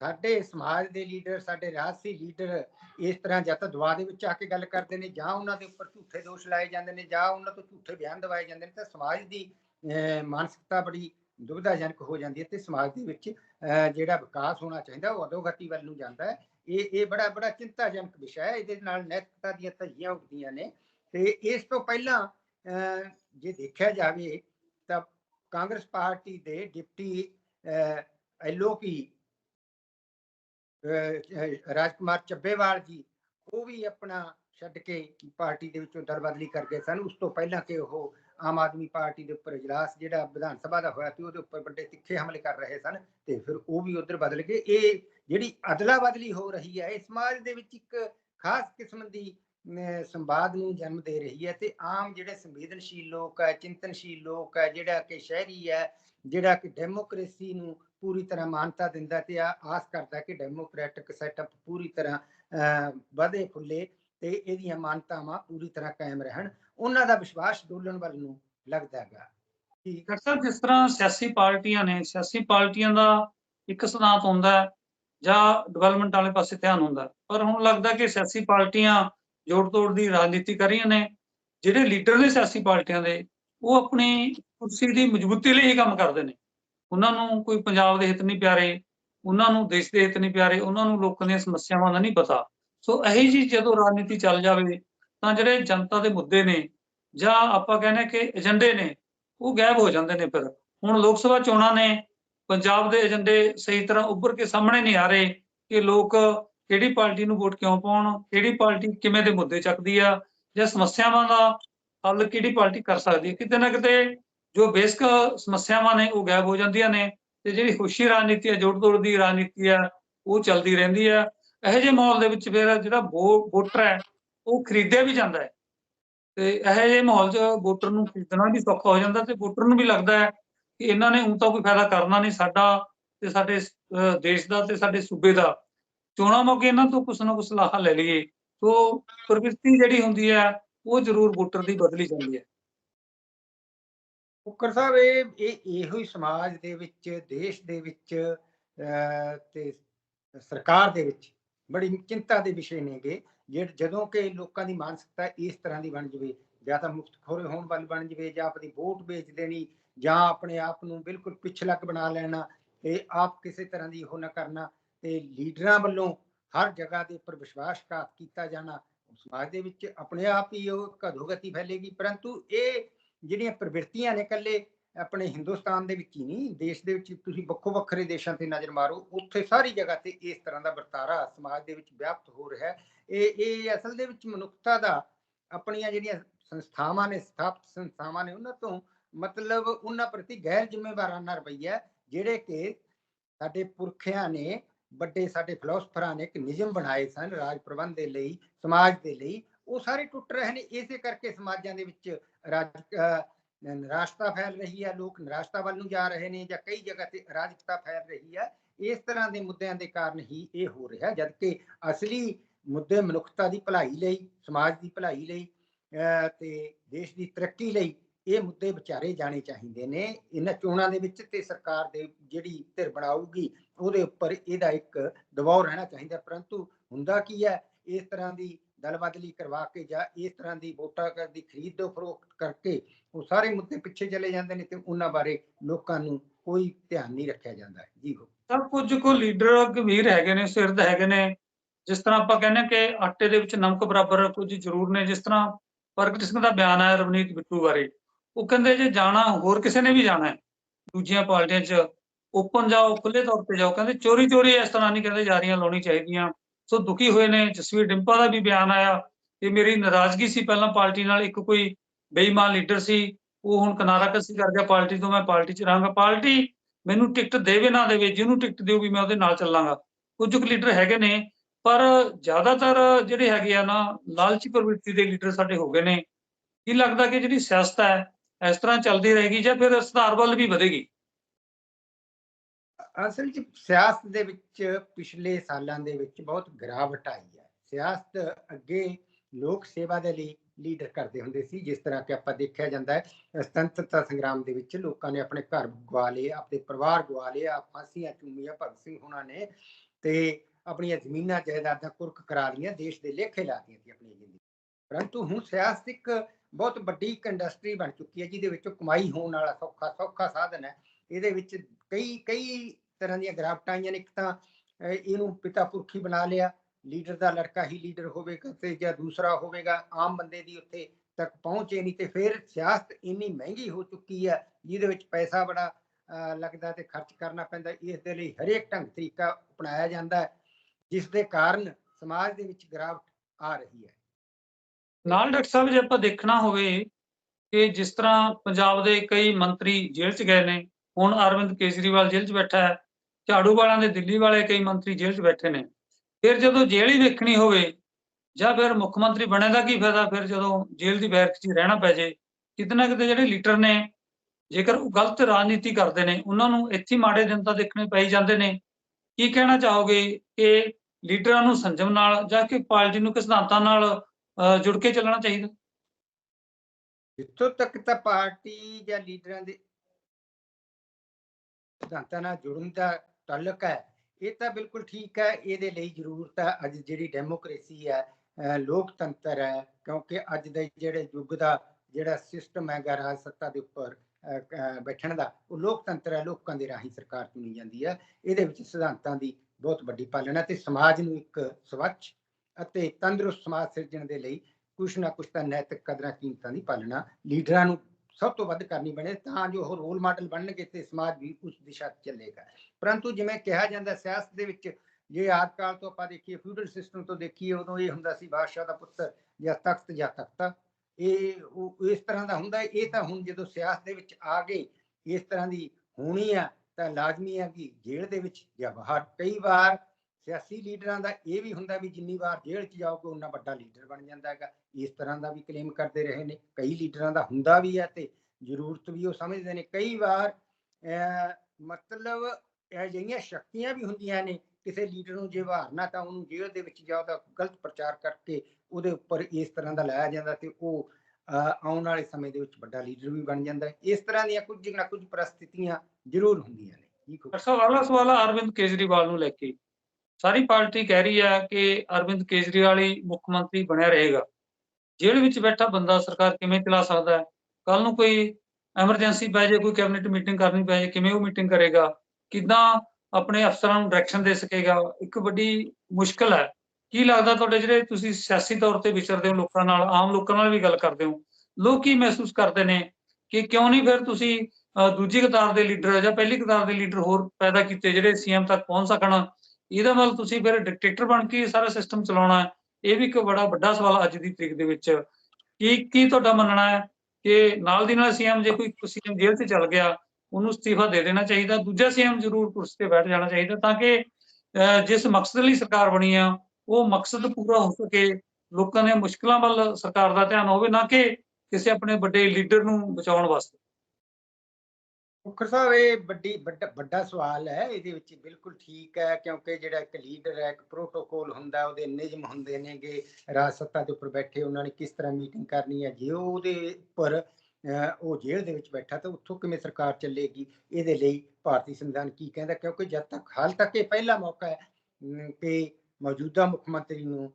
ਸਾਡੇ ਸਮਾਜ ਦੇ ਲੀਡਰ ਸਾਡੇ ਰਾਜਸੀ ਲੀਡਰ ਇਸ ਤਰ੍ਹਾਂ ਜਾਂ ਤਾਂ ਦਵਾ ਦੇ ਵਿੱਚ ਆ ਕੇ ਗੱਲ ਕਰਦੇ ਨੇ ਜਾਂ ਉਹਨਾਂ ਦੇ ਉੱਪਰ ਝੂਠੇ ਦੋਸ਼ ਲਾਏ ਜਾਂਦੇ ਨੇ ਜਾਂ ਉਹਨਾਂ ਤੋਂ ਝੂਠੇ ਬਿਆਨ ਦਵਾਏ ਜਾਂਦੇ ਨੇ ਤਾਂ ਸਮਾਜ ਦੀ ਅਹ, ਮਾਨਸਿਕਤਾ ਬੜੀ ਦੁਬਿਧਾਜਨਕ ਹੋ ਜਾਂਦੀ ਹੈ ਤੇ ਸਮਾਜ ਦੇ ਵਿੱਚ ਅਹ, ਜਿਹੜਾ ਵਿਕਾਸ ਹੋਣਾ ਚਾਹੀਦਾ ਉਹ ਅਧੋਗਤੀ ਵੱਲ ਨੂੰ ਜਾਂਦਾ ਹੈ। ਇਹ ਇਹ ਬੜਾ ਬੜਾ ਚਿੰਤਾਜਨਕ ਵਿਸ਼ਾ ਹੈ। ਇਹਦੇ ਨਾਲ ਨੈਤਿਕਤਾ ਦੀਆਂ ਧੱਜੀਆਂ ਉੱਠਦੀਆਂ ਨੇ। ਤੇ ਇਸ ਤੋਂ ਪਹਿਲਾਂ ਅਹ, ਜੇ ਦੇਖਿਆ ਜਾਵੇ ਤਾਂ ਕਾਂਗਰਸ ਪਾਰਟੀ ਦੇ ਡਿਪਟੀ ਐਲਓਪੀ ਰਾਜਕੁਮਾਰ ਚੱਬੇਵਾਲ ਜੀ ਉਹ ਵੀ ਆਪਣਾ ਛੱਡ ਕੇ ਪਾਰਟੀ ਦੇ ਵਿੱਚੋਂ ਦਲ ਕਰ ਗਏ ਸਨ। ਉਸ ਤੋਂ ਪਹਿਲਾਂ ਕਿ ਉਹ ਆਮ ਆਦਮੀ ਪਾਰਟੀ ਦੇ ਉੱਪਰ ਇਜਲਾਸ ਜਿਹੜਾ ਵਿਧਾਨ ਸਭਾ ਦਾ ਹੋਇਆ ਸੀ ਉਹਦੇ ਉੱਪਰ ਵੱਡੇ ਤਿੱਖੇ ਹਮਲੇ ਕਰ ਰਹੇ ਸਨ ਤੇ ਫਿਰ ਉਹ ਵੀ ਉਧਰ ਬਦਲ ਗਏ। ਇਹ ਜਿਹੜੀ ਅਦਲਾ ਬਦਲੀ ਹੋ ਰਹੀ ਹੈ ਇਹ ਸਮਾਜ ਦੇ ਵਿੱਚ ਇੱਕ ਖਾਸ ਕਿਸਮ ਦੀ ਸੰਵਾਦ ਨੂੰ ਜਨਮ ਦੇ ਰਹੀ ਹੈ ਤੇ ਆਮ ਜਿਹੜੇ ਸੰਵੇਦਨਸ਼ੀਲ ਲੋਕ ਹੈ, ਚਿੰਤਨਸ਼ੀਲ ਲੋਕ ਹੈ, ਜਿਹੜਾ ਕਿ ਸ਼ਹਿਰੀ ਹੈ, ਜਿਹੜਾ ਕਿ ਡੈਮੋਕ੍ਰੇਸੀ ਨੂੰ ਪੂਰੀ ਤਰ੍ਹਾਂ ਮਾਨਤਾ ਦਿੰਦਾ ਤੇ ਆਸ ਕਰਦਾ ਕਿ ਡੈਮੋਕ੍ਰੈਟਿਕ ਸੈਟਅਪ ਪੂਰੀ ਤਰ੍ਹਾਂ ਵਧੇ ਫੁੱਲੇ ਤੇ ਇਹਦੀਆਂ ਮਾਨਤਾਵਾਂ ਪੂਰੀ ਤਰ੍ਹਾਂ ਕਾਇਮ ਰਹਿਣ। ਉਹਨਾਂ ਦਾ ਵਿਸ਼ਵਾਸ ਡੋਲਣ ਵੱਲ ਨੂੰ ਲੱਗਦਾ ਹੈਗਾ। ਕਿ ਡਾਕਟਰ ਸਾਹਿਬ, ਜਿਸ ਤਰ੍ਹਾਂ ਸਿਆਸੀ ਪਾਰਟੀਆਂ ਨੇ, ਸਿਆਸੀ ਪਾਰਟੀਆਂ ਦਾ ਇੱਕ ਸਿਧਾਂਤ ਹੁੰਦਾ ਜਾਂ ਡਿਵੈਲਪਮੈਂਟ ਵਾਲੇ ਪਾਸੇ ਧਿਆਨ ਹੁੰਦਾ ਪਰ ਹੁਣ ਲੱਗਦਾ ਕਿ ਸਿਆਸੀ ਪਾਰਟੀਆਂ ਜੋੜ ਤੋੜ ਦੀ ਰਾਜਨੀਤੀ ਕਰ ਰਹੀਆਂ ਨੇ, ਜਿਹੜੇ ਲੀਡਰ ਨੇ ਸਿਆਸੀ ਪਾਰਟੀਆਂ ਦੇ, ਉਹ ਆਪਣੀ ਕੁਰਸੀ ਦੀ ਮਜ਼ਬੂਤੀ ਲਈ ਹੀ ਕੰਮ ਕਰਦੇ ਨੇ। ਉਹਨਾਂ ਨੂੰ ਕੋਈ ਪੰਜਾਬ ਦੇ ਹਿੱਤ ਨਹੀਂ ਪਿਆਰੇ, ਉਹਨਾਂ ਨੂੰ ਦੇਸ਼ ਦੇ ਹਿੱਤ ਨਹੀਂ ਪਿਆਰੇ, ਉਹਨਾਂ ਨੂੰ ਲੋਕਾਂ ਦੀਆਂ ਸਮੱਸਿਆਵਾਂ ਦਾ ਨਹੀਂ ਪਤਾ। ਸੋ ਇਹੀ ਜੀ ਜਦੋਂ ਰਾਜਨੀਤੀ ਚੱਲ ਜਾਵੇ, ਤਾਂ ਜਿਹੜੇ ਜਨਤਾ ਦੇ ਮੁੱਦੇ ਨੇ, ਜਾਂ ਆਪਾਂ ਕਹਿੰਦੇ ਕਿ ਏਜੰਡੇ ਨੇ, ਉਹ ਗਾਇਬ ਹੋ ਜਾਂਦੇ ਨੇ ਫਿਰ। ਹੁਣ ਲੋਕ ਸਭਾ ਚੋਣਾਂ ਨੇ, ਪੰਜਾਬ ਦੇ ਏਜੰਡੇ ਸਹੀ ਤਰ੍ਹਾਂ ਉੱਭਰ ਕੇ ਸਾਹਮਣੇ ਨਹੀਂ ਆ ਰਹੇ ਕਿ ਲੋਕ ਕਿਹੜੀ ਪਾਰਟੀ ਨੂੰ ਵੋਟ ਕਿਉਂ ਪਾਉਣ, ਕਿਹੜੀ ਪਾਰਟੀ ਕਿਵੇਂ ਦੇ ਮੁੱਦੇ ਚੱਕਦੀ ਆ, ਜਾਂ ਸਮੱਸਿਆਵਾਂ ਦਾ ਹੱਲ ਕਿਹੜੀ ਪਾਰਟੀ ਕਰ ਸਕਦੀ ਹੈ ਕਿਤੇ ਨਾ ਕਿਤੇ ਜੋ ਬੇਸਿਕ ਸਮੱਸਿਆਵਾਂ ਨੇ, ਉਹ ਗਾਇਬ ਹੋ ਜਾਂਦੀਆਂ ਨੇ ਤੇ ਜਿਹੜੀ ਖੁਸ਼ੀ ਰਾਜਨੀਤੀ ਹੈ ਜੋੜ ਤੋੜ ਦੀ ਰਾਜਨੀਤੀ ਆ, ਉਹ ਚੱਲਦੀ ਰਹਿੰਦੀ ਆ। ਇਹੋ ਜਿਹੇ ਮਾਹੌਲ ਦੇ ਵਿੱਚ ਫਿਰ ਜਿਹੜਾ ਵੋ- ਵੋਟਰ ਹੈ, ਉਹ ਖਰੀਦਿਆ ਵੀ ਜਾਂਦਾ ਹੈ। ਤੇ ਇਹੋ ਜਿਹੇ ਮਾਹੌਲ 'ਚ ਵੋਟਰ ਨੂੰ ਖਰੀਦਣਾ ਵੀ ਸੌਖਾ ਹੋ ਜਾਂਦਾ ਤੇ ਵੋਟਰ ਨੂੰ ਵੀ ਲੱਗਦਾ ਹੈ ਕਿ ਇਹਨਾਂ ਨੇ ਹੁਣ ਤਾਂ ਕੋਈ ਫਾਇਦਾ ਕਰਨਾ ਨਹੀਂ ਸਾਡਾ ਤੇ ਸਾਡੇ ਦੇਸ਼ ਦਾ ਤੇ ਸਾਡੇ ਸੂਬੇ ਦਾ। ਚੋਣਾਂ ਮੌਕੇ ਇਹਨਾਂ ਤੋਂ ਕੁਛ ਨਾ ਕੁਛ ਲਾਹਾ ਲੈ ਲਈਏ। ਤੋਂ ਪ੍ਰਵਿਰਤੀ ਜਿਹੜੀ ਹੁੰਦੀ ਹੈ, ਉਹ ਜ਼ਰੂਰ ਵੋਟਰ ਦੀ ਬਦਲੀ ਜਾਂਦੀ ਹੈ। ਫੁੱਕਰ ਸਾਹਿਬ, ਇਹ ਇਹ ਇਹੋ ਹੀ ਸਮਾਜ ਦੇ ਵਿੱਚ, ਦੇਸ਼ ਦੇ ਵਿੱਚ ਤੇ ਸਰਕਾਰ ਦੇ ਵਿੱਚ ਬੜੀ ਚਿੰਤਾ ਦੇ ਵਿਸ਼ੇ ਨੇਗੇ। ਜਿਹੜੇ ਜਦੋਂ ਕਿ ਲੋਕਾਂ ਦੀ ਮਾਨਸਿਕਤਾ ਇਸ ਤਰ੍ਹਾਂ ਦੀ ਬਣ ਜਵੇ, ਜਾਂ ਤਾਂ ਮੁਫਤਖੋਰੇ ਹੋਣ ਵੱਲ ਬਣ ਜਵੇ, ਜਾਂ ਆਪਣੀ ਵੋਟ ਵੇਚ ਦੇਣੀ, ਜਾਂ ਆਪਣੇ ਆਪ ਨੂੰ ਬਿਲਕੁਲ ਪਿਛਲੱਕ ਬਣਾ ਲੈਣਾ ਤੇ ਆਪ ਕਿਸੇ ਤਰ੍ਹਾਂ ਦੀ ਉਹ ਨਾ ਕਰਨਾ ਤੇ ਲੀਡਰਾਂ ਵੱਲੋਂ ਹਰ ਜਗ੍ਹਾ ਦੇ ਉੱਪਰ ਵਿਸ਼ਵਾਸਘਾਤ ਕੀਤਾ ਜਾਣਾ ਸਮਾਜ ਦੇ ਵਿੱਚ ਆਪਣੇ ਆਪ ਹੀ ਉਹ ਘਦੋਗਤੀ ਫੈਲੇਗੀ, ਪਰੰਤੂ ਇਹ ਜਿਹੜੀਆਂ ਪ੍ਰਵਿਰਤੀਆਂ ਨੇ ਕੱਲੇ ਆਪਣੇ ਹਿੰਦੁਸਤਾਨ ਦੇ ਵਿੱਚ ਹੀ ਨਹੀਂ, ਦੇਸ਼ ਦੇ ਵਿੱਚ ਤੁਸੀਂ ਵੱਖੋ ਵੱਖਰੇ ਦੇਸ਼ਾਂ ਤੇ ਨਜ਼ਰ ਮਾਰੋ, ਉੱਥੇ ਸਾਰੀ ਜਗ੍ਹਾ ਤੇ ਇਸ ਤਰ੍ਹਾਂ ਦਾ ਵਰਤਾਰਾ ਸਮਾਜ ਦੇ ਵਿੱਚ ਵਿਆਪਤ ਹੋ ਰਿਹਾ ਹੈ। ਇਹ ਇਹ ਅਸਲ ਦੇ ਵਿੱਚ ਮਨੁੱਖਤਾ ਦਾ ਆਪਣੀਆਂ ਜਿਹੜੀਆਂ ਸੰਸਥਾਵਾਂ ਨੇ, ਸਥਾਪਿਤ ਸੰਸਥਾਵਾਂ ਨੇ, ਉਹਨਾਂ ਤੋਂ ਮਤਲਬ ਉਹਨਾਂ ਪ੍ਰਤੀ ਗੈਰ ਜ਼ਿੰਮੇਵਾਰਾਨਾ ਰਵੱਈਆ ਜਿਹੜੇ ਕਿ ਸਾਡੇ ਪੁਰਖਿਆਂ ਨੇ ਵੱਡੇ ਸਾਡੇ ਫਿਲਾਸਫਰਾਂ ਨੇ ਇੱਕ ਨਿਯਮ ਬਣਾਏ ਸਨ ਰਾਜ ਪ੍ਰਬੰਧ ਦੇ ਲਈ ਸਮਾਜ ਦੇ ਲਈ। ਉਹ ਸਾਰੇ ਟੁੱਟ ਰਹੇ ਨੇ ਇਸੇ ਕਰਕੇ ਸਮਾਜਾਂ ਦੇ ਵਿੱਚ ਰਾਜ ਨਿਰਾਸ਼ਤਾ ਫੈਲ ਰਹੀ ਹੈ ਲੋਕ ਨਿਰਾਸ਼ਤਾ ਵੱਲ ਨੂੰ ਜਾ ਰਹੇ ਨੇ ਜਾਂ ਕਈ ਜਗ੍ਹਾ ਤੇ ਅਰਾਜਕਤਾ ਫੈਲ ਰਹੀ ਹੈ ਇਸ ਤਰ੍ਹਾਂ ਦੇ ਮੁੱਦਿਆਂ ਦੇ ਕਾਰਨ ਹੀ ਇਹ ਹੋ ਰਿਹਾ ਜਦਕਿ ਅਸਲੀ ਮੁੱਦੇ ਮਨੁੱਖਤਾ ਦੀ ਭਲਾਈ ਲਈ ਸਮਾਜ ਦੀ ਭਲਾਈ ਲਈ ਅਹ, ਤੇ ਦੇਸ਼ ਦੀ ਤਰੱਕੀ ਲਈ ਇਹ ਮੁੱਦੇ ਵਿਚਾਰੇ ਜਾਣੇ ਚਾਹੀਦੇ ਨੇ। ਇਹਨਾਂ ਚੋਣਾਂ ਦੇ ਵਿੱਚ ਤੇ ਸਰਕਾਰ ਦੇ ਜਿਹੜੀ ਧਿਰ ਬਣਾਊਗੀ, ਉਹਦੇ ਉੱਪਰ ਇਹਦਾ ਇੱਕ ਦਬਾਅ ਰਹਿਣਾ ਚਾਹੀਦਾ। ਪਰੰਤੂ ਹੁੰਦਾ ਕੀ ਹੈ, ਇਸ ਤਰ੍ਹਾਂ ਦੀ ਦਲ ਬਦਲੀ ਕਰਵਾ ਕੇ ਜਾਂ ਇਸ ਤਰ੍ਹਾਂ ਦੀ ਵੋਟਾਂ ਕ- ਦੀ ਖਰੀਦ ਦੋ ਫਰੋਖਤ ਕਰਕੇ ਉਹ ਸਾਰੇ ਮੁੱਦੇ ਪਿੱਛੇ ਚਲੇ ਜਾਂਦੇ ਨੇ ਤੇ ਉਹਨਾਂ ਬਾਰੇ ਲੋਕਾਂ ਨੂੰ ਕੋਈ ਧਿਆਨ ਨਹੀਂ ਰੱਖਿਆ ਜਾਂਦਾ। ਜੀ ਹੋ। ਸਭ ਕੁਝ ਕੋ ਲੀਡਰ ਗੰਭੀਰ ਹੈਗੇ ਨੇ ਸਿਰਦ ਹੈਗੇ ਨੇ। ਜਿਸ ਤਰ੍ਹਾਂ ਆਪਾਂ ਕਹਿੰਦੇ ਕਿ ਆਟੇ ਦੇ ਵਿੱਚ ਨਮਕ ਬਰਾਬਰ ਕੁਝ ਜ਼ਰੂਰ ਨੇ। ਜਿਸ ਤਰ੍ਹਾਂ ਪ੍ਰਗਟ ਸਿੰਘ ਦਾ ਬਿਆਨ ਆਇਆ ਰਵਨੀਤ ਬਿੱਟੂ ਬਾਰੇ। ਉਹ ਕਹਿੰਦੇ ਜੇ ਜਾਣਾ, ਹੋਰ ਕਿਸੇ ਨੇ ਵੀ ਜਾਣਾ ਹੈ, ਦੂਜੀਆਂ ਪਾਰਟੀਆਂ 'ਚ ਓਪਨ ਜਾਓ ਖੁੱਲੇ ਤੌਰ ਤੇ ਜਾਓ, ਕਹਿੰਦੇ ਚੋਰੀ ਚੋਰੀ ਇਸ ਤਰ੍ਹਾਂ ਨਹੀਂ ਕਹਿੰਦੇ, ਜਾਰੀਆਂ ਲਾਉਣੀ ਚਾਹੀਦੀਆਂ। ਸੋ ਦੁਖੀ ਹੋਏ ਨੇ, ਜਸਵੀਰ ਡਿੰਪਾ ਦਾ ਵੀ ਬਿਆਨ ਆਇਆ ਕਿ ਮੇਰੀ ਨਾਰਾਜ਼ਗੀ ਸੀ, ਪਹਿਲਾਂ ਪਾਰਟੀ ਨਾਲ ਇੱਕ ਕੋਈ ਬੇਈਮਾਨ ਲੀਡਰ ਸੀ, ਉਹ ਹੁਣ ਕਿਨਾਰਾ ਕੱਸੀ ਕਰ ਗਿਆ ਪਾਰਟੀ ਤੋਂ, ਮੈਂ ਪਾਰਟੀ 'ਚ ਰਹਾਂਗਾ। ਪਾਰਟੀ ਮੈਨੂੰ ਟਿਕਟ ਦੇਵੇ ਨਾ ਦੇਵੇ, ਜਿਹਨੂੰ ਟਿਕਟ ਦਿਓ ਵੀ ਮੈਂ ਉਹਦੇ ਨਾਲ ਚੱਲਾਂਗਾ। ਕੁਝ ਕੁ ਲੀਡਰ ਹੈਗੇ ਨੇ, ਪਰ ਜ਼ਿਆਦਾਤਰ ਜਿਹੜੇ ਹੈਗੇ ਆ ਨਾ, ਲਾਲਚੀ ਪ੍ਰਵਿਰਤੀ ਦੇ ਲੀਡਰ ਸਾਡੇ ਹੋ ਗਏ ਨੇ। ਕੀ ਲੱਗਦਾ ਕਿ ਜਿਹੜੀ ਸਿਆਸਤ ਹੈ ਇਸ ਤਰ੍ਹਾਂ ਚੱਲਦੀ ਰਹੇਗੀ ਜਾਂ ਫਿਰ ਸੁਧਾਰ ਵੱਲ ਵੀ ਵਧੇਗੀ? ਅਸਲ 'ਚ ਸਿਆਸਤ ਦੇ ਵਿੱਚ ਪਿਛਲੇ ਸਾਲਾਂ ਦੇ ਵਿੱਚ ਬਹੁਤ ਗਿਰਾਵਟ ਆਈ ਹੈ। ਸਿਆਸਤ ਅੱਗੇ ਲੋਕ ਸੇਵਾ ਦੇ ਲਈ ਲੀਡਰ ਕਰਦੇ ਹੁੰਦੇ ਸੀ, ਜਿਸ ਤਰ੍ਹਾਂ ਕਿ ਆਪਾਂ ਦੇਖਿਆ ਜਾਂਦਾ ਹੈ ਸੁਤੰਤਰਤਾ ਸੰਗਰਾਮ ਦੇ ਵਿੱਚ ਲੋਕਾਂ ਨੇ ਆਪਣੇ ਘਰ ਗਵਾ ਲਏ, ਆਪਣੇ ਪਰਿਵਾਰ ਗਵਾ ਲਏ ਆ ਫਾਂਸੀਆਂ ਚੁੰਮੀਆਂ ਭਗਤ ਸਿੰਘ ਹੋਣਾ ਨੇ ਤੇ ਆਪਣੀਆਂ ਜ਼ਮੀਨਾਂ ਜਾਇਦਾਦਾਂ ਕੁਰਕ ਕਰਾ ਲਈਆਂ, ਦੇਸ਼ ਦੇ ਲੇਖੇ ਲਾਤੀਆਂ ਸੀ ਆਪਣੀ ਜ਼ਿੰਦਗੀ ਪਰੰਤੂ ਹੁਣ ਸਿਆਸਤ ਇੱਕ ਬਹੁਤ ਵੱਡੀ ਇੱਕ ਇੰਡਸਟਰੀ ਬਣ ਚੁੱਕੀ ਹੈ, ਜਿਹਦੇ ਵਿੱਚੋਂ ਕਮਾਈ ਹੋਣ ਵਾਲਾ ਸੌਖਾ ਸੌਖਾ ਸਾਧਨ ਹੈ। ਇਹਦੇ ਵਿੱਚ ਕਈ ਕਈ ਤਰ੍ਹਾਂ ਦੀਆਂ ਗ੍ਰਾਫਟਾਂ ਆਈਆਂ ਨੇ। ਇੱਕ ਤਾਂ ਇਹਨੂੰ ਪਿਤਾ ਪੁਰਖੀ ਬਣਾ ਲਿਆ। ਲੀਡਰ ਦਾ ਲੜਕਾ ਹੀ ਲੀਡਰ ਹੋਵੇਗਾ ਤੇ ਜਾਂ ਦੂਸਰਾ ਹੋਵੇਗਾ, ਆਮ ਬੰਦੇ ਦੀ ਉੱਥੇ ਤੱਕ ਪਹੁੰਚੇ ਨਹੀਂ ਤੇ ਫਿਰ ਸਿਆਸਤ ਇੰਨੀ ਮਹਿੰਗੀ ਹੋ ਚੁੱਕੀ ਹੈ, ਜਿਹਦੇ ਵਿੱਚ ਪੈਸਾ ਬੜਾ ਲੱਗਦਾ ਤੇ ਖਰਚ ਕਰਨਾ ਪੈਂਦਾ। ਇਸ ਦੇ ਲਈ ਹਰੇਕ ਢੰਗ ਤਰੀਕਾ ਅਪਣਾਇਆ ਜਾਂਦਾ ਹੈ, ਜਿਸ ਦੇ ਕਾਰਨ ਸਮਾਜ ਦੇ ਵਿੱਚ ਗਿਰਾਵਟ ਆ ਰਹੀ ਹੈ। ਨਾਲ ਡਾਕਟਰ ਸਾਹਿਬ, ਜੇ ਆਪਾਂ ਦੇਖਣਾ ਹੋਵੇ ਕਿ ਜਿਸ ਤਰ੍ਹਾਂ ਪੰਜਾਬ ਦੇ ਕਈ ਮੰਤਰੀ ਜੇਲ੍ਹ 'ਚ ਗਏ ਨੇ, ਹੁਣ ਅਰਵਿੰਦ ਕੇਜਰੀਵਾਲ ਜੇਲ੍ਹ 'ਚ ਬੈਠਾ ਹੈ ਝਾੜੂ ਵਾਲਿਆਂ ਦੇ ਦਿੱਲੀ ਵਾਲੇ ਕਈ ਮੰਤਰੀ ਜੇਲ੍ਹ 'ਚ ਬੈਠੇ ਨੇ, ਫਿਰ ਜਦੋਂ ਜੇਲ੍ਹ ਹੀ ਵੇਖਣੀ ਹੋਵੇ ਜਾਂ ਫਿਰ ਮੁੱਖ ਮੰਤਰੀ ਬਣੇ ਦਾ ਕੀ ਫਾਇਦਾ, ਫਿਰ ਜਦੋਂ ਜੇਲ੍ਹ ਦੀ ਬੈਰਕ 'ਚ ਰਹਿਣਾ ਪੈ ਜੇ ਕਿਤੇ ਨਾ ਕਿਤੇ ਜਿਹੜੇ ਲੀਡਰ ਨੇ, ਜੇਕਰ ਉਹ ਗਲਤ ਰਾਜਨੀਤੀ ਕਰਦੇ ਨੇ, ਉਹਨਾਂ ਨੂੰ ਇੱਥੇ ਮਾੜੇ ਦਿਨ ਤਾਂ ਦੇਖਣੇ ਪਈ ਜਾਂਦੇ ਨੇ, ਕੀ ਕਹਿਣਾ ਚਾਹੋਗੇ ਕਿ ਲੀਡਰਾਂ ਨੂੰ ਸੰਜਮ ਨਾਲ ਜਾਂ ਕਿ ਪਾਰਟੀ ਨੂੰ ਕਿ ਸਿਧਾਂਤਾਂ ਨਾਲ ਜੁੜ ਕੇ ਚੱਲਣਾ ਚਾਹੀਦਾ। ਜਿੱਥੋਂ ਤੱਕ ਤਾਂ ਪਾਰਟੀ ਜਾਂ ਲੀਡਰਾਂ ਦੇ ਸਿਧਾਂਤਾਂ ਨਾਲ ਜੁੜਨ ਦਾ ਤਾਲੁਕ ਹੈ, ਇਹ ਤਾਂ ਬਿਲਕੁਲ ਠੀਕ ਹੈ, ਇਹਦੇ ਲਈ ਜ਼ਰੂਰਤ ਹੈ, ਅੱਜ ਜਿਹੜੀ ਡੈਮੋਕ੍ਰੇਸੀ ਹੈ ਲੋਕਤੰਤਰ ਹੈ, ਕਿਉਂਕਿ ਅੱਜ ਦੇ ਜਿਹੜੇ ਯੁੱਗ ਦਾ ਜਿਹੜਾ ਸਿਸਟਮ ਹੈਗਾ, ਰਾਜ ਸੱਤਾ ਦੇ ਉੱਪਰ ਬੈਠਣ ਦਾ, ਉਹ ਲੋਕਤੰਤਰ ਹੈ, ਲੋਕਾਂ ਦੇ ਰਾਹੀਂ ਸਰਕਾਰ ਚੁਣੀ ਜਾਂਦੀ ਹੈ। ਇਹਦੇ ਵਿੱਚ ਸਿਧਾਂਤਾਂ ਦੀ ਬਹੁਤ ਵੱਡੀ ਪਾਲਣਾ ਤੇ ਸਮਾਜ ਨੂੰ ਇੱਕ ਸਵੱਛ ਅਤੇ ਤੰਦਰੁਸਤ ਸਮਾਜ ਸਿਰਜਣ ਦੇ ਲਈ ਕੁਛ ਨਾ ਕੁਛ ਤਾਂ ਨੈਤਿਕ ਕਦਰਾਂ ਕੀਮਤਾਂ ਦੀ ਪਾਲਣਾ ਲੀਡਰਾਂ ਨੂੰ ਸਭ ਤੋਂ ਵੱਧ ਕਰਨੀ ਬਣੇ, ਤਾਂ ਜੋ ਉਹ ਰੋਲ ਮਾਡਲ ਬਣਨਗੇ ਤੇ ਸਮਾਜ ਵੀ ਉਸ ਦਿਸ਼ਾ ਚੱਲੇਗਾ। ਪਰੰਤੂ ਜਿਵੇਂ ਕਿਹਾ ਜਾਂਦਾ, ਸਿਆਸਤ ਦੇ ਵਿੱਚ ਜੇ ਆਦਕਾਲ ਤੋਂ ਆਪਾਂ ਦੇਖੀਏ ਫਿਊਡਲ ਸਿਸਟਮ ਤੋਂ ਦੇਖੀਏ, ਉਦੋਂ ਇਹ ਹੁੰਦਾ ਸੀ ਬਾਦਸ਼ਾਹ ਦਾ ਪੁੱਤਰ ਜਾਂ ਤਖਤ ਜਾਂ ਤਖਤਾ। ਇਹ ਇਸ ਤਰ੍ਹਾਂ ਦਾ ਹੁੰਦਾ, ਇਹ ਤਾਂ ਹੁਣ ਜਦੋਂ ਸਿਆਸਤ ਦੇ ਵਿੱਚ ਆ ਗਏ, ਇਸ ਤਰ੍ਹਾਂ ਦੀ ਹੋਣੀ ਆ, ਤਾਂ ਲਾਜ਼ਮੀ ਆ ਕਿ ਜੇਲ੍ਹ ਦੇ ਵਿੱਚ ਜਾਂ ਬਾਹਰ ਕਈ ਵਾਰ ਸਿਆਸੀ ਲੀਡਰਾਂ ਦਾ ਇਹ ਵੀ ਹੁੰਦਾ ਵੀ ਜਿੰਨੀ ਵਾਰ ਜੇਲ੍ਹ 'ਚ ਜਾਓਗੇ ਉਨਾ ਵੱਡਾ ਲੀਡਰ ਬਣ ਜਾਂਦਾ ਹੈਗਾ। ਇਸ ਤਰ੍ਹਾਂ ਦਾ ਵੀ ਕਲੇਮ ਕਰਦੇ ਰਹੇ ਨੇ। ਕਈ ਲੀਡਰਾਂ ਦਾ ਹੁੰਦਾ ਵੀ ਹੈ ਤੇ ਜ਼ਰੂਰਤ ਵੀ ਉਹ ਸਮਝਦੇ ਨੇ। ਕਈ ਵਾਰ ਮਤਲਬ ਇਹ ਜਿਹੀਆਂ ਸ਼ਕਤੀਆਂ ਵੀ ਹੁੰਦੀਆਂ ਨੇ ਕਿਸੇ ਲੀਡਰ ਨੂੰ ਜੇ ਵਾਰਨਾ ਤਾਂ ਉਹਨੂੰ ਜੇਲ੍ਹ ਦੇ ਵਿੱਚ ਜਾਓ ਤਾਂ ਗਲਤ ਪ੍ਰਚਾਰ ਕਰਕੇ ਉਹਦੇ ਉੱਪਰ ਇਸ ਤਰ੍ਹਾਂ ਦਾ ਲਾਇਆ ਜਾਂਦਾ ਤੇ ਉਹ ਅਹ, ਆਉਣ ਵਾਲੇ ਸਮੇਂ ਦੇ ਵਿੱਚ ਵੱਡਾ ਲੀਡਰ ਵੀ ਬਣ ਜਾਂਦਾ ਇਸ ਤਰ੍ਹਾਂ ਦੀਆਂ ਕੁਝ ਨਾ ਕੁਝ ਪ੍ਰਸਥਿਤੀਆਂ ਜ਼ਰੂਰ ਹੁੰਦੀਆਂ ਨੇ। ਠੀਕ ਹੋ ਡਾਕਟਰ ਅਗਲਾ ਸਵਾਲ ਅਰਵਿੰਦ ਕੇਜਰੀਵਾਲ ਨੂੰ ਲੈ ਕੇ। ਸਾਰੀ ਪਾਰਟੀ ਕਹਿ ਰਹੀ ਹੈ ਕਿ ਅਰਵਿੰਦ ਕੇਜਰੀਵਾਲ ਹੀ ਮੁੱਖ ਮੰਤਰੀ ਬਣਿਆ ਰਹੇਗਾ। ਜੇਲ੍ਹ ਵਿੱਚ ਬੈਠਾ ਬੰਦਾ ਸਰਕਾਰ ਕਿਵੇਂ ਚਲਾ ਸਕਦਾ ਹੈ? ਕੱਲ ਨੂੰ ਕੋਈ ਐਮਰਜੈਂਸੀ ਪੈ ਜਾਏ, ਕੋਈ ਕੈਬਨਿਟ ਮੀਟਿੰਗ ਕਰਨੀ ਪੈ ਜੇ ਕਿਵੇਂ ਉਹ ਮੀਟਿੰਗ ਕਰੇਗਾ? ਕਿੱਦਾਂ ਆਪਣੇ ਅਫਸਰਾਂ ਨੂੰ ਡਾਇਰੈਕਸ਼ਨ ਦੇ ਸਕੇਗਾ? ਇੱਕ ਵੱਡੀ ਮੁਸ਼ਕਲ ਹੈ। ਕੀ ਲੱਗਦਾ ਤੁਹਾਡੇ ਜਿਹੜੇ ਤੁਸੀਂ ਸਿਆਸੀ ਤੌਰ ਤੇ ਵਿਚਰਦੇ ਹੋ ਲੋਕਾਂ ਨਾਲ, ਆਮ ਲੋਕਾਂ ਨਾਲ ਵੀ ਗੱਲ ਕਰਦੇ ਹੋ, ਲੋਕ ਕੀ ਮਹਿਸੂਸ ਕਰਦੇ ਨੇ ਕਿ ਕਿਉਂ ਨਹੀਂ ਫਿਰ ਤੁਸੀਂ ਦੂਜੀ ਕਤਾਰ ਦੇ ਲੀਡਰ ਜਾਂ ਪਹਿਲੀ ਕਤਾਰ ਦੇ ਲੀਡਰ ਹੋਰ ਪੈਦਾ ਕੀਤੇ ਜਿਹੜੇ ਸੀਐਮ ਤੱਕ ਪਹੁੰਚ ਸਕਣ? ਇਹਦਾ ਮਤਲਬ ਤੁਸੀਂ ਫਿਰ ਡਿਕਟੇਟਰ ਬਣ ਕੇ ਸਾਰਾ ਸਿਸਟਮ ਚਲਾਉਣਾ ਹੈ। ਇਹ ਵੀ ਇੱਕ ਬੜਾ ਵੱਡਾ ਸਵਾਲ ਅੱਜ ਦੀ ਤਰੀਕ ਦੇ ਵਿੱਚ। ਕੀ ਕੀ ਤੁਹਾਡਾ ਮੰਨਣਾ ਹੈ ਕਿ ਨਾਲ ਦੀ ਨਾਲ ਸੀਐਮ ਜੇ ਕੋਈ ਸੀਐਮ ਜੇਲ੍ਹ 'ਚ ਚਲ ਗਿਆ ਉਹਨੂੰ ਅਸਤੀਫਾ ਦੇ ਦੇਣਾ ਚਾਹੀਦਾ ਦੂਜਾ ਸੀਐਮ ਜ਼ਰੂਰ ਕੁਰਸੀ ਤੇ ਬੈਠ ਜਾਣਾ ਚਾਹੀਦਾ ਤਾਂ ਕਿ ਅਹ, ਜਿਸ ਮਕਸਦ ਲਈ ਸਰਕਾਰ ਬਣੀ ਆ ਉਹ ਮਕਸਦ ਪੂਰਾ ਹੋ ਸਕੇ ਲੋਕਾਂ ਦੀਆਂ ਮੁਸ਼ਕਲਾਂ ਵੱਲ ਸਰਕਾਰ ਦਾ ਧਿਆਨ ਹੋਵੇ ਨਾ ਕਿ ਕਿਸੇ ਆਪਣੇ ਵੱਡੇ ਲੀਡਰ ਨੂੰ ਬਚਾਉਣ ਵਾਸਤੇ। ਮੁਖਰ ਸਾਹਿਬ, ਇਹ ਵੱਡੀ, ਵੱਡਾ ਸਵਾਲ ਹੈ, ਇਹਦੇ ਵਿੱਚ ਬਿਲਕੁਲ ਠੀਕ ਹੈ, ਕਿਉਂਕਿ ਜਿਹੜਾ ਇੱਕ ਲੀਡਰ ਹੈ, ਇੱਕ ਪ੍ਰੋਟੋਕੋਲ ਹੁੰਦਾ, ਉਹਦੇ ਨਿਯਮ ਹੁੰਦੇ ਨੇਗੇ ਰਾਜ ਦੇ ਉੱਪਰ ਬੈਠੇ, ਉਹਨਾਂ ਨੇ ਕਿਸ ਤਰ੍ਹਾਂ ਮੀਟਿੰਗ ਕਰਨੀ ਹੈ, ਜੇ ਉਹਦੇ ਉੱਪਰ ਉਹ ਜੇਲ੍ਹ ਦੇ ਵਿੱਚ ਬੈਠਾ, ਤਾਂ ਉੱਥੋਂ ਕਿਵੇਂ ਸਰਕਾਰ ਚੱਲੇਗੀ, ਇਹਦੇ ਲਈ ਭਾਰਤੀ ਸੰਵਿਧਾਨ ਕੀ ਕਹਿੰਦਾ, ਕਿਉਂਕਿ ਜਦ ਤੱਕ, ਹਾਲ ਤੱਕ ਇਹ ਪਹਿਲਾ ਮੌਕਾ ਹੈ ਕਿ ਮੌਜੂਦਾ ਮੁੱਖ ਮੰਤਰੀ ਨੂੰ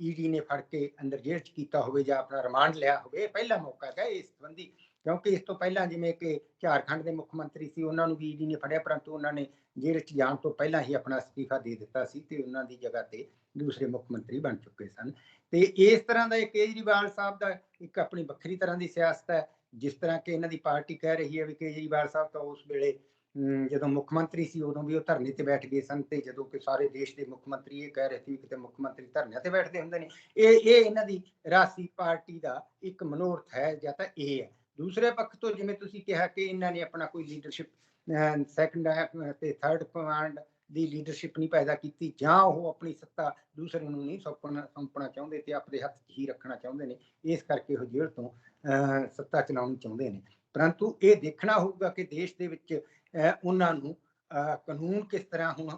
ਈਡੀ ਨੇ ਫੜ ਕੇ ਅੰਦਰ ਜੇਲ੍ਹ 'ਚ ਕੀਤਾ ਹੋਵੇ ਜਾਂ ਆਪਣਾ ਰਿਮਾਂਡ ਲਿਆ ਹੋਵੇ ਪਹਿਲਾ ਮੌਕਾ ਹੈ ਇਸ ਸੰਬੰਧੀ ਕਿਉਂਕਿ ਇਸ ਤੋਂ ਪਹਿਲਾਂ ਜਿਵੇਂ ਕਿ ਝਾਰਖੰਡ ਦੇ ਮੁੱਖ ਮੰਤਰੀ ਸੀ ਉਹਨਾਂ ਨੂੰ ਵੀ ਈਡੀ ਨੇ ਫੜਿਆ ਪਰੰਤੂ ਉਹਨਾਂ ਨੇ ਜੇਲ੍ਹ 'ਚ ਜਾਣ ਤੋਂ ਪਹਿਲਾਂ ਹੀ ਆਪਣਾ ਅਸਤੀਫਾ ਦੇ ਦਿੱਤਾ ਸੀ ਤੇ ਉਹਨਾਂ ਦੀ ਜਗ੍ਹਾ ਤੇ ਦੂਸਰੇ ਮੁੱਖ ਮੰਤਰੀ ਬਣ ਚੁੱਕੇ ਸਨ। ਤੇ ਇਸ ਤਰ੍ਹਾਂ ਦਾ ਇਹ ਕੇਜਰੀਵਾਲ ਸਾਹਿਬ ਦਾ ਇੱਕ ਆਪਣੀ ਵੱਖਰੀ ਤਰ੍ਹਾਂ ਦੀ ਸਿਆਸਤ ਹੈ ਜਿਸ ਤਰ੍ਹਾਂ ਕਿ ਇਹਨਾਂ ਦੀ ਪਾਰਟੀ ਕਹਿ ਰਹੀ ਹੈ ਵੀ ਕੇਜਰੀਵਾਲ ਸਾਹਿਬ ਤਾਂ ਉਸ ਵੇਲੇ ਅਮ, ਜਦੋਂ ਮੁੱਖ ਮੰਤਰੀ ਸੀ ਉਦੋਂ ਵੀ ਉਹ ਧਰਨੇ ਤੇ ਬੈਠ ਗਏ ਸਨ ਤੇ ਜਦੋਂ ਕਿ ਸਾਰੇ ਦੇਸ਼ ਦੇ ਮੁੱਖ ਮੰਤਰੀ ਇਹ ਕਹਿ ਰਹੇ ਸੀ ਕਿ ਕਿਤੇ ਮੁੱਖ ਮੰਤਰੀ ਧਰਨਿਆਂ ਤੇ ਬੈਠਦੇ ਹੁੰਦੇ ਨੇ। ਇਹ ਇਹ ਇਹਨਾਂ ਦੀ ਰਾਸੀ ਪਾਰਟੀ ਦਾ ਇੱਕ ਮਨੋਰਥ ਹੈ ਜਾਂ ਤਾਂ ਇਹ ਹੈ। ਦੂਸਰੇ ਪੱਖ ਤੋਂ ਜਿਵੇਂ ਤੁਸੀਂ ਕਿਹਾ ਕਿ ਇਹਨਾਂ ਨੇ ਆਪਣਾ ਕੋਈ ਲੀਡਰਸ਼ਿਪ ਸੈਕੰਡ ਤੇ ਥਰਡ ਕਮਾਂਡ ਦੀ ਲੀਡਰਸ਼ਿਪ ਨਹੀਂ ਪੈਦਾ ਕੀਤੀ ਜਾਂ ਉਹ ਆਪਣੀ ਸੱਤਾ ਦੂਸਰੇ ਨੂੰ ਨਹੀਂ ਸੌਂਪਣਾ ਸੌਂਪਣਾ ਚਾਹੁੰਦੇ ਤੇ ਆਪਣੇ ਹੱਥ 'ਚ ਹੀ ਰੱਖਣਾ ਚਾਹੁੰਦੇ ਨੇ ਇਸ ਕਰਕੇ ਉਹ ਜੇਲ੍ਹ ਤੋਂ ਅਹ, ਸੱਤਾ ਚਲਾਉਣੀ ਚਾਹੁੰਦੇ ਨੇ। ਪਰੰਤੂ ਇਹ ਦੇਖਣਾ ਹੋਊਗਾ ਕਿ ਦੇਸ਼ ਦੇ ਵਿੱਚ ਉਹਨਾਂ ਨੂੰ ਅਹ, ਕਾਨੂੰਨ ਕਿਸ ਤਰ੍ਹਾਂ ਹੁਣ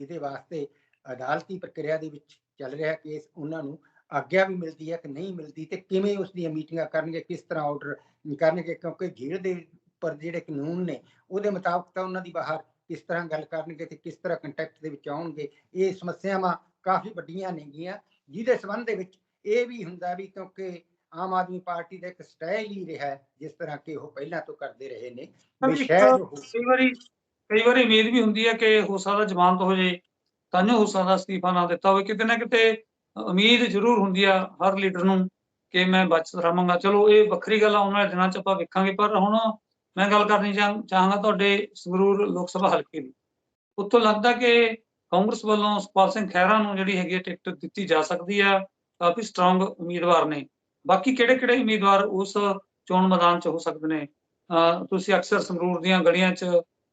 ਇਹਦੇ ਵਾਸਤੇ ਅਦਾਲਤੀ ਪ੍ਰਕਿਰਿਆ ਦੇ ਵਿੱਚ ਚੱਲ ਰਿਹਾ ਕੇਸ ਉਹਨਾਂ ਨੂੰ ਆਗਿਆ ਵੀ ਮਿਲਦੀ ਹੈ ਕਿ ਨਹੀਂ ਮਿਲਦੀ ਤੇ ਕਿਵੇਂ ਉਸ ਦੀਆਂ ਮੀਟਿੰਗਾਂ ਕਰਨਗੇ ਕਿਸ ਤਰ੍ਹਾਂ ਆਰਡਰ ਕਰਨਗੇ ਕਿਉਂਕਿ ਜੇਲ੍ਹ ਦੇ ਪਰ ਜਿਹੜੇ ਕਾਨੂੰਨ ਨੇ ਉਹਦੇ ਮੁਤਾਬਕ ਤਾਂ ਉਹਨਾਂ ਦੀ ਬਾਹਰ ਕਿਸ ਤਰ੍ਹਾਂ ਗੱਲ ਕਰਨਗੇ ਤੇ ਕਿਸ ਤਰ੍ਹਾਂ ਕੰਟੈਕਟ ਦੇ ਵਿੱਚ ਆਉਣਗੇ ਇਹ ਸਮੱਸਿਆਵਾਂ ਕਾਫੀ ਵੱਡੀਆਂ ਨੇਗੀਆਂ। ਜਿਹਦੇ ਸੰਬੰਧ ਦੇ ਵਿੱਚ ਇਹ ਵੀ ਹੁੰਦਾ ਵੀ ਕਿਉਂਕਿ ਆਮ ਆਦਮੀ ਪਾਰਟੀ ਦਾ ਇੱਕ ਸਟਾਈਲ ਹੀ ਰਿਹਾ ਜਿਸ ਤਰ੍ਹਾਂ ਕਿ ਉਹ ਪਹਿਲਾਂ ਤੋਂ ਕਰਦੇ ਰਹੇ ਨੇ। ਕਈ ਵਾਰੀ ਕਈ ਵਾਰੀ ਉਮੀਦ ਵੀ ਹੁੰਦੀ ਹੈ ਕਿ ਹੋ ਸਕਦਾ ਜ਼ਮਾਨਤ ਹੋ ਜੇ ਤਾਂ ਹੋ ਸਕਦਾ ਅਸਤੀਫਾ ਨਾ ਦਿੱਤਾ ਹੋਵੇ ਕਿਤੇ ਨਾ ਕਿਤੇ ਉਮੀਦ ਜ਼ਰੂਰ ਹੁੰਦੀ ਆ ਹਰ ਲੀਡਰ ਨੂੰ ਕਿ ਮੈਂ ਬਚ ਰਹਾਂਗਾ। ਚਲੋ, ਇਹ ਵੱਖਰੀ ਗੱਲ ਆਉਣ ਵਾਲੇ ਦਿਨਾਂ 'ਚ ਆਪਾਂ ਵੇਖਾਂਗੇ, ਪਰ ਹੁਣ ਮੈਂ ਗੱਲ ਕਰਨੀ ਚਾਹਾਂਗਾ ਤੁਹਾਡੇ ਸੰਗਰੂਰ ਲੋਕ ਸਭਾ ਹਲਕੇ ਦੀ। ਉੱਥੋਂ ਲੱਗਦਾ ਕਿ ਕਾਂਗਰਸ ਵੱਲੋਂ ਸੁਖਪਾਲ ਸਿੰਘ ਖਹਿਰਾ ਨੂੰ ਜਿਹੜੀ ਹੈਗੀ ਟਿਕਟ ਦਿੱਤੀ ਜਾ ਸਕਦੀ ਆ, ਕਾਫੀ ਸਟਰੋਂਗ ਉਮੀਦਵਾਰ ਨੇ। ਬਾਕੀ ਕਿਹੜੇ ਕਿਹੜੇ ਉਮੀਦਵਾਰ ਉਸ ਚੋਣ ਮੈਦਾਨ 'ਚ ਹੋ ਸਕਦੇ ਨੇ? ਅਹ ਤੁਸੀਂ ਅਕਸਰ ਸੰਗਰੂਰ ਦੀਆਂ ਗਲੀਆਂ 'ਚ,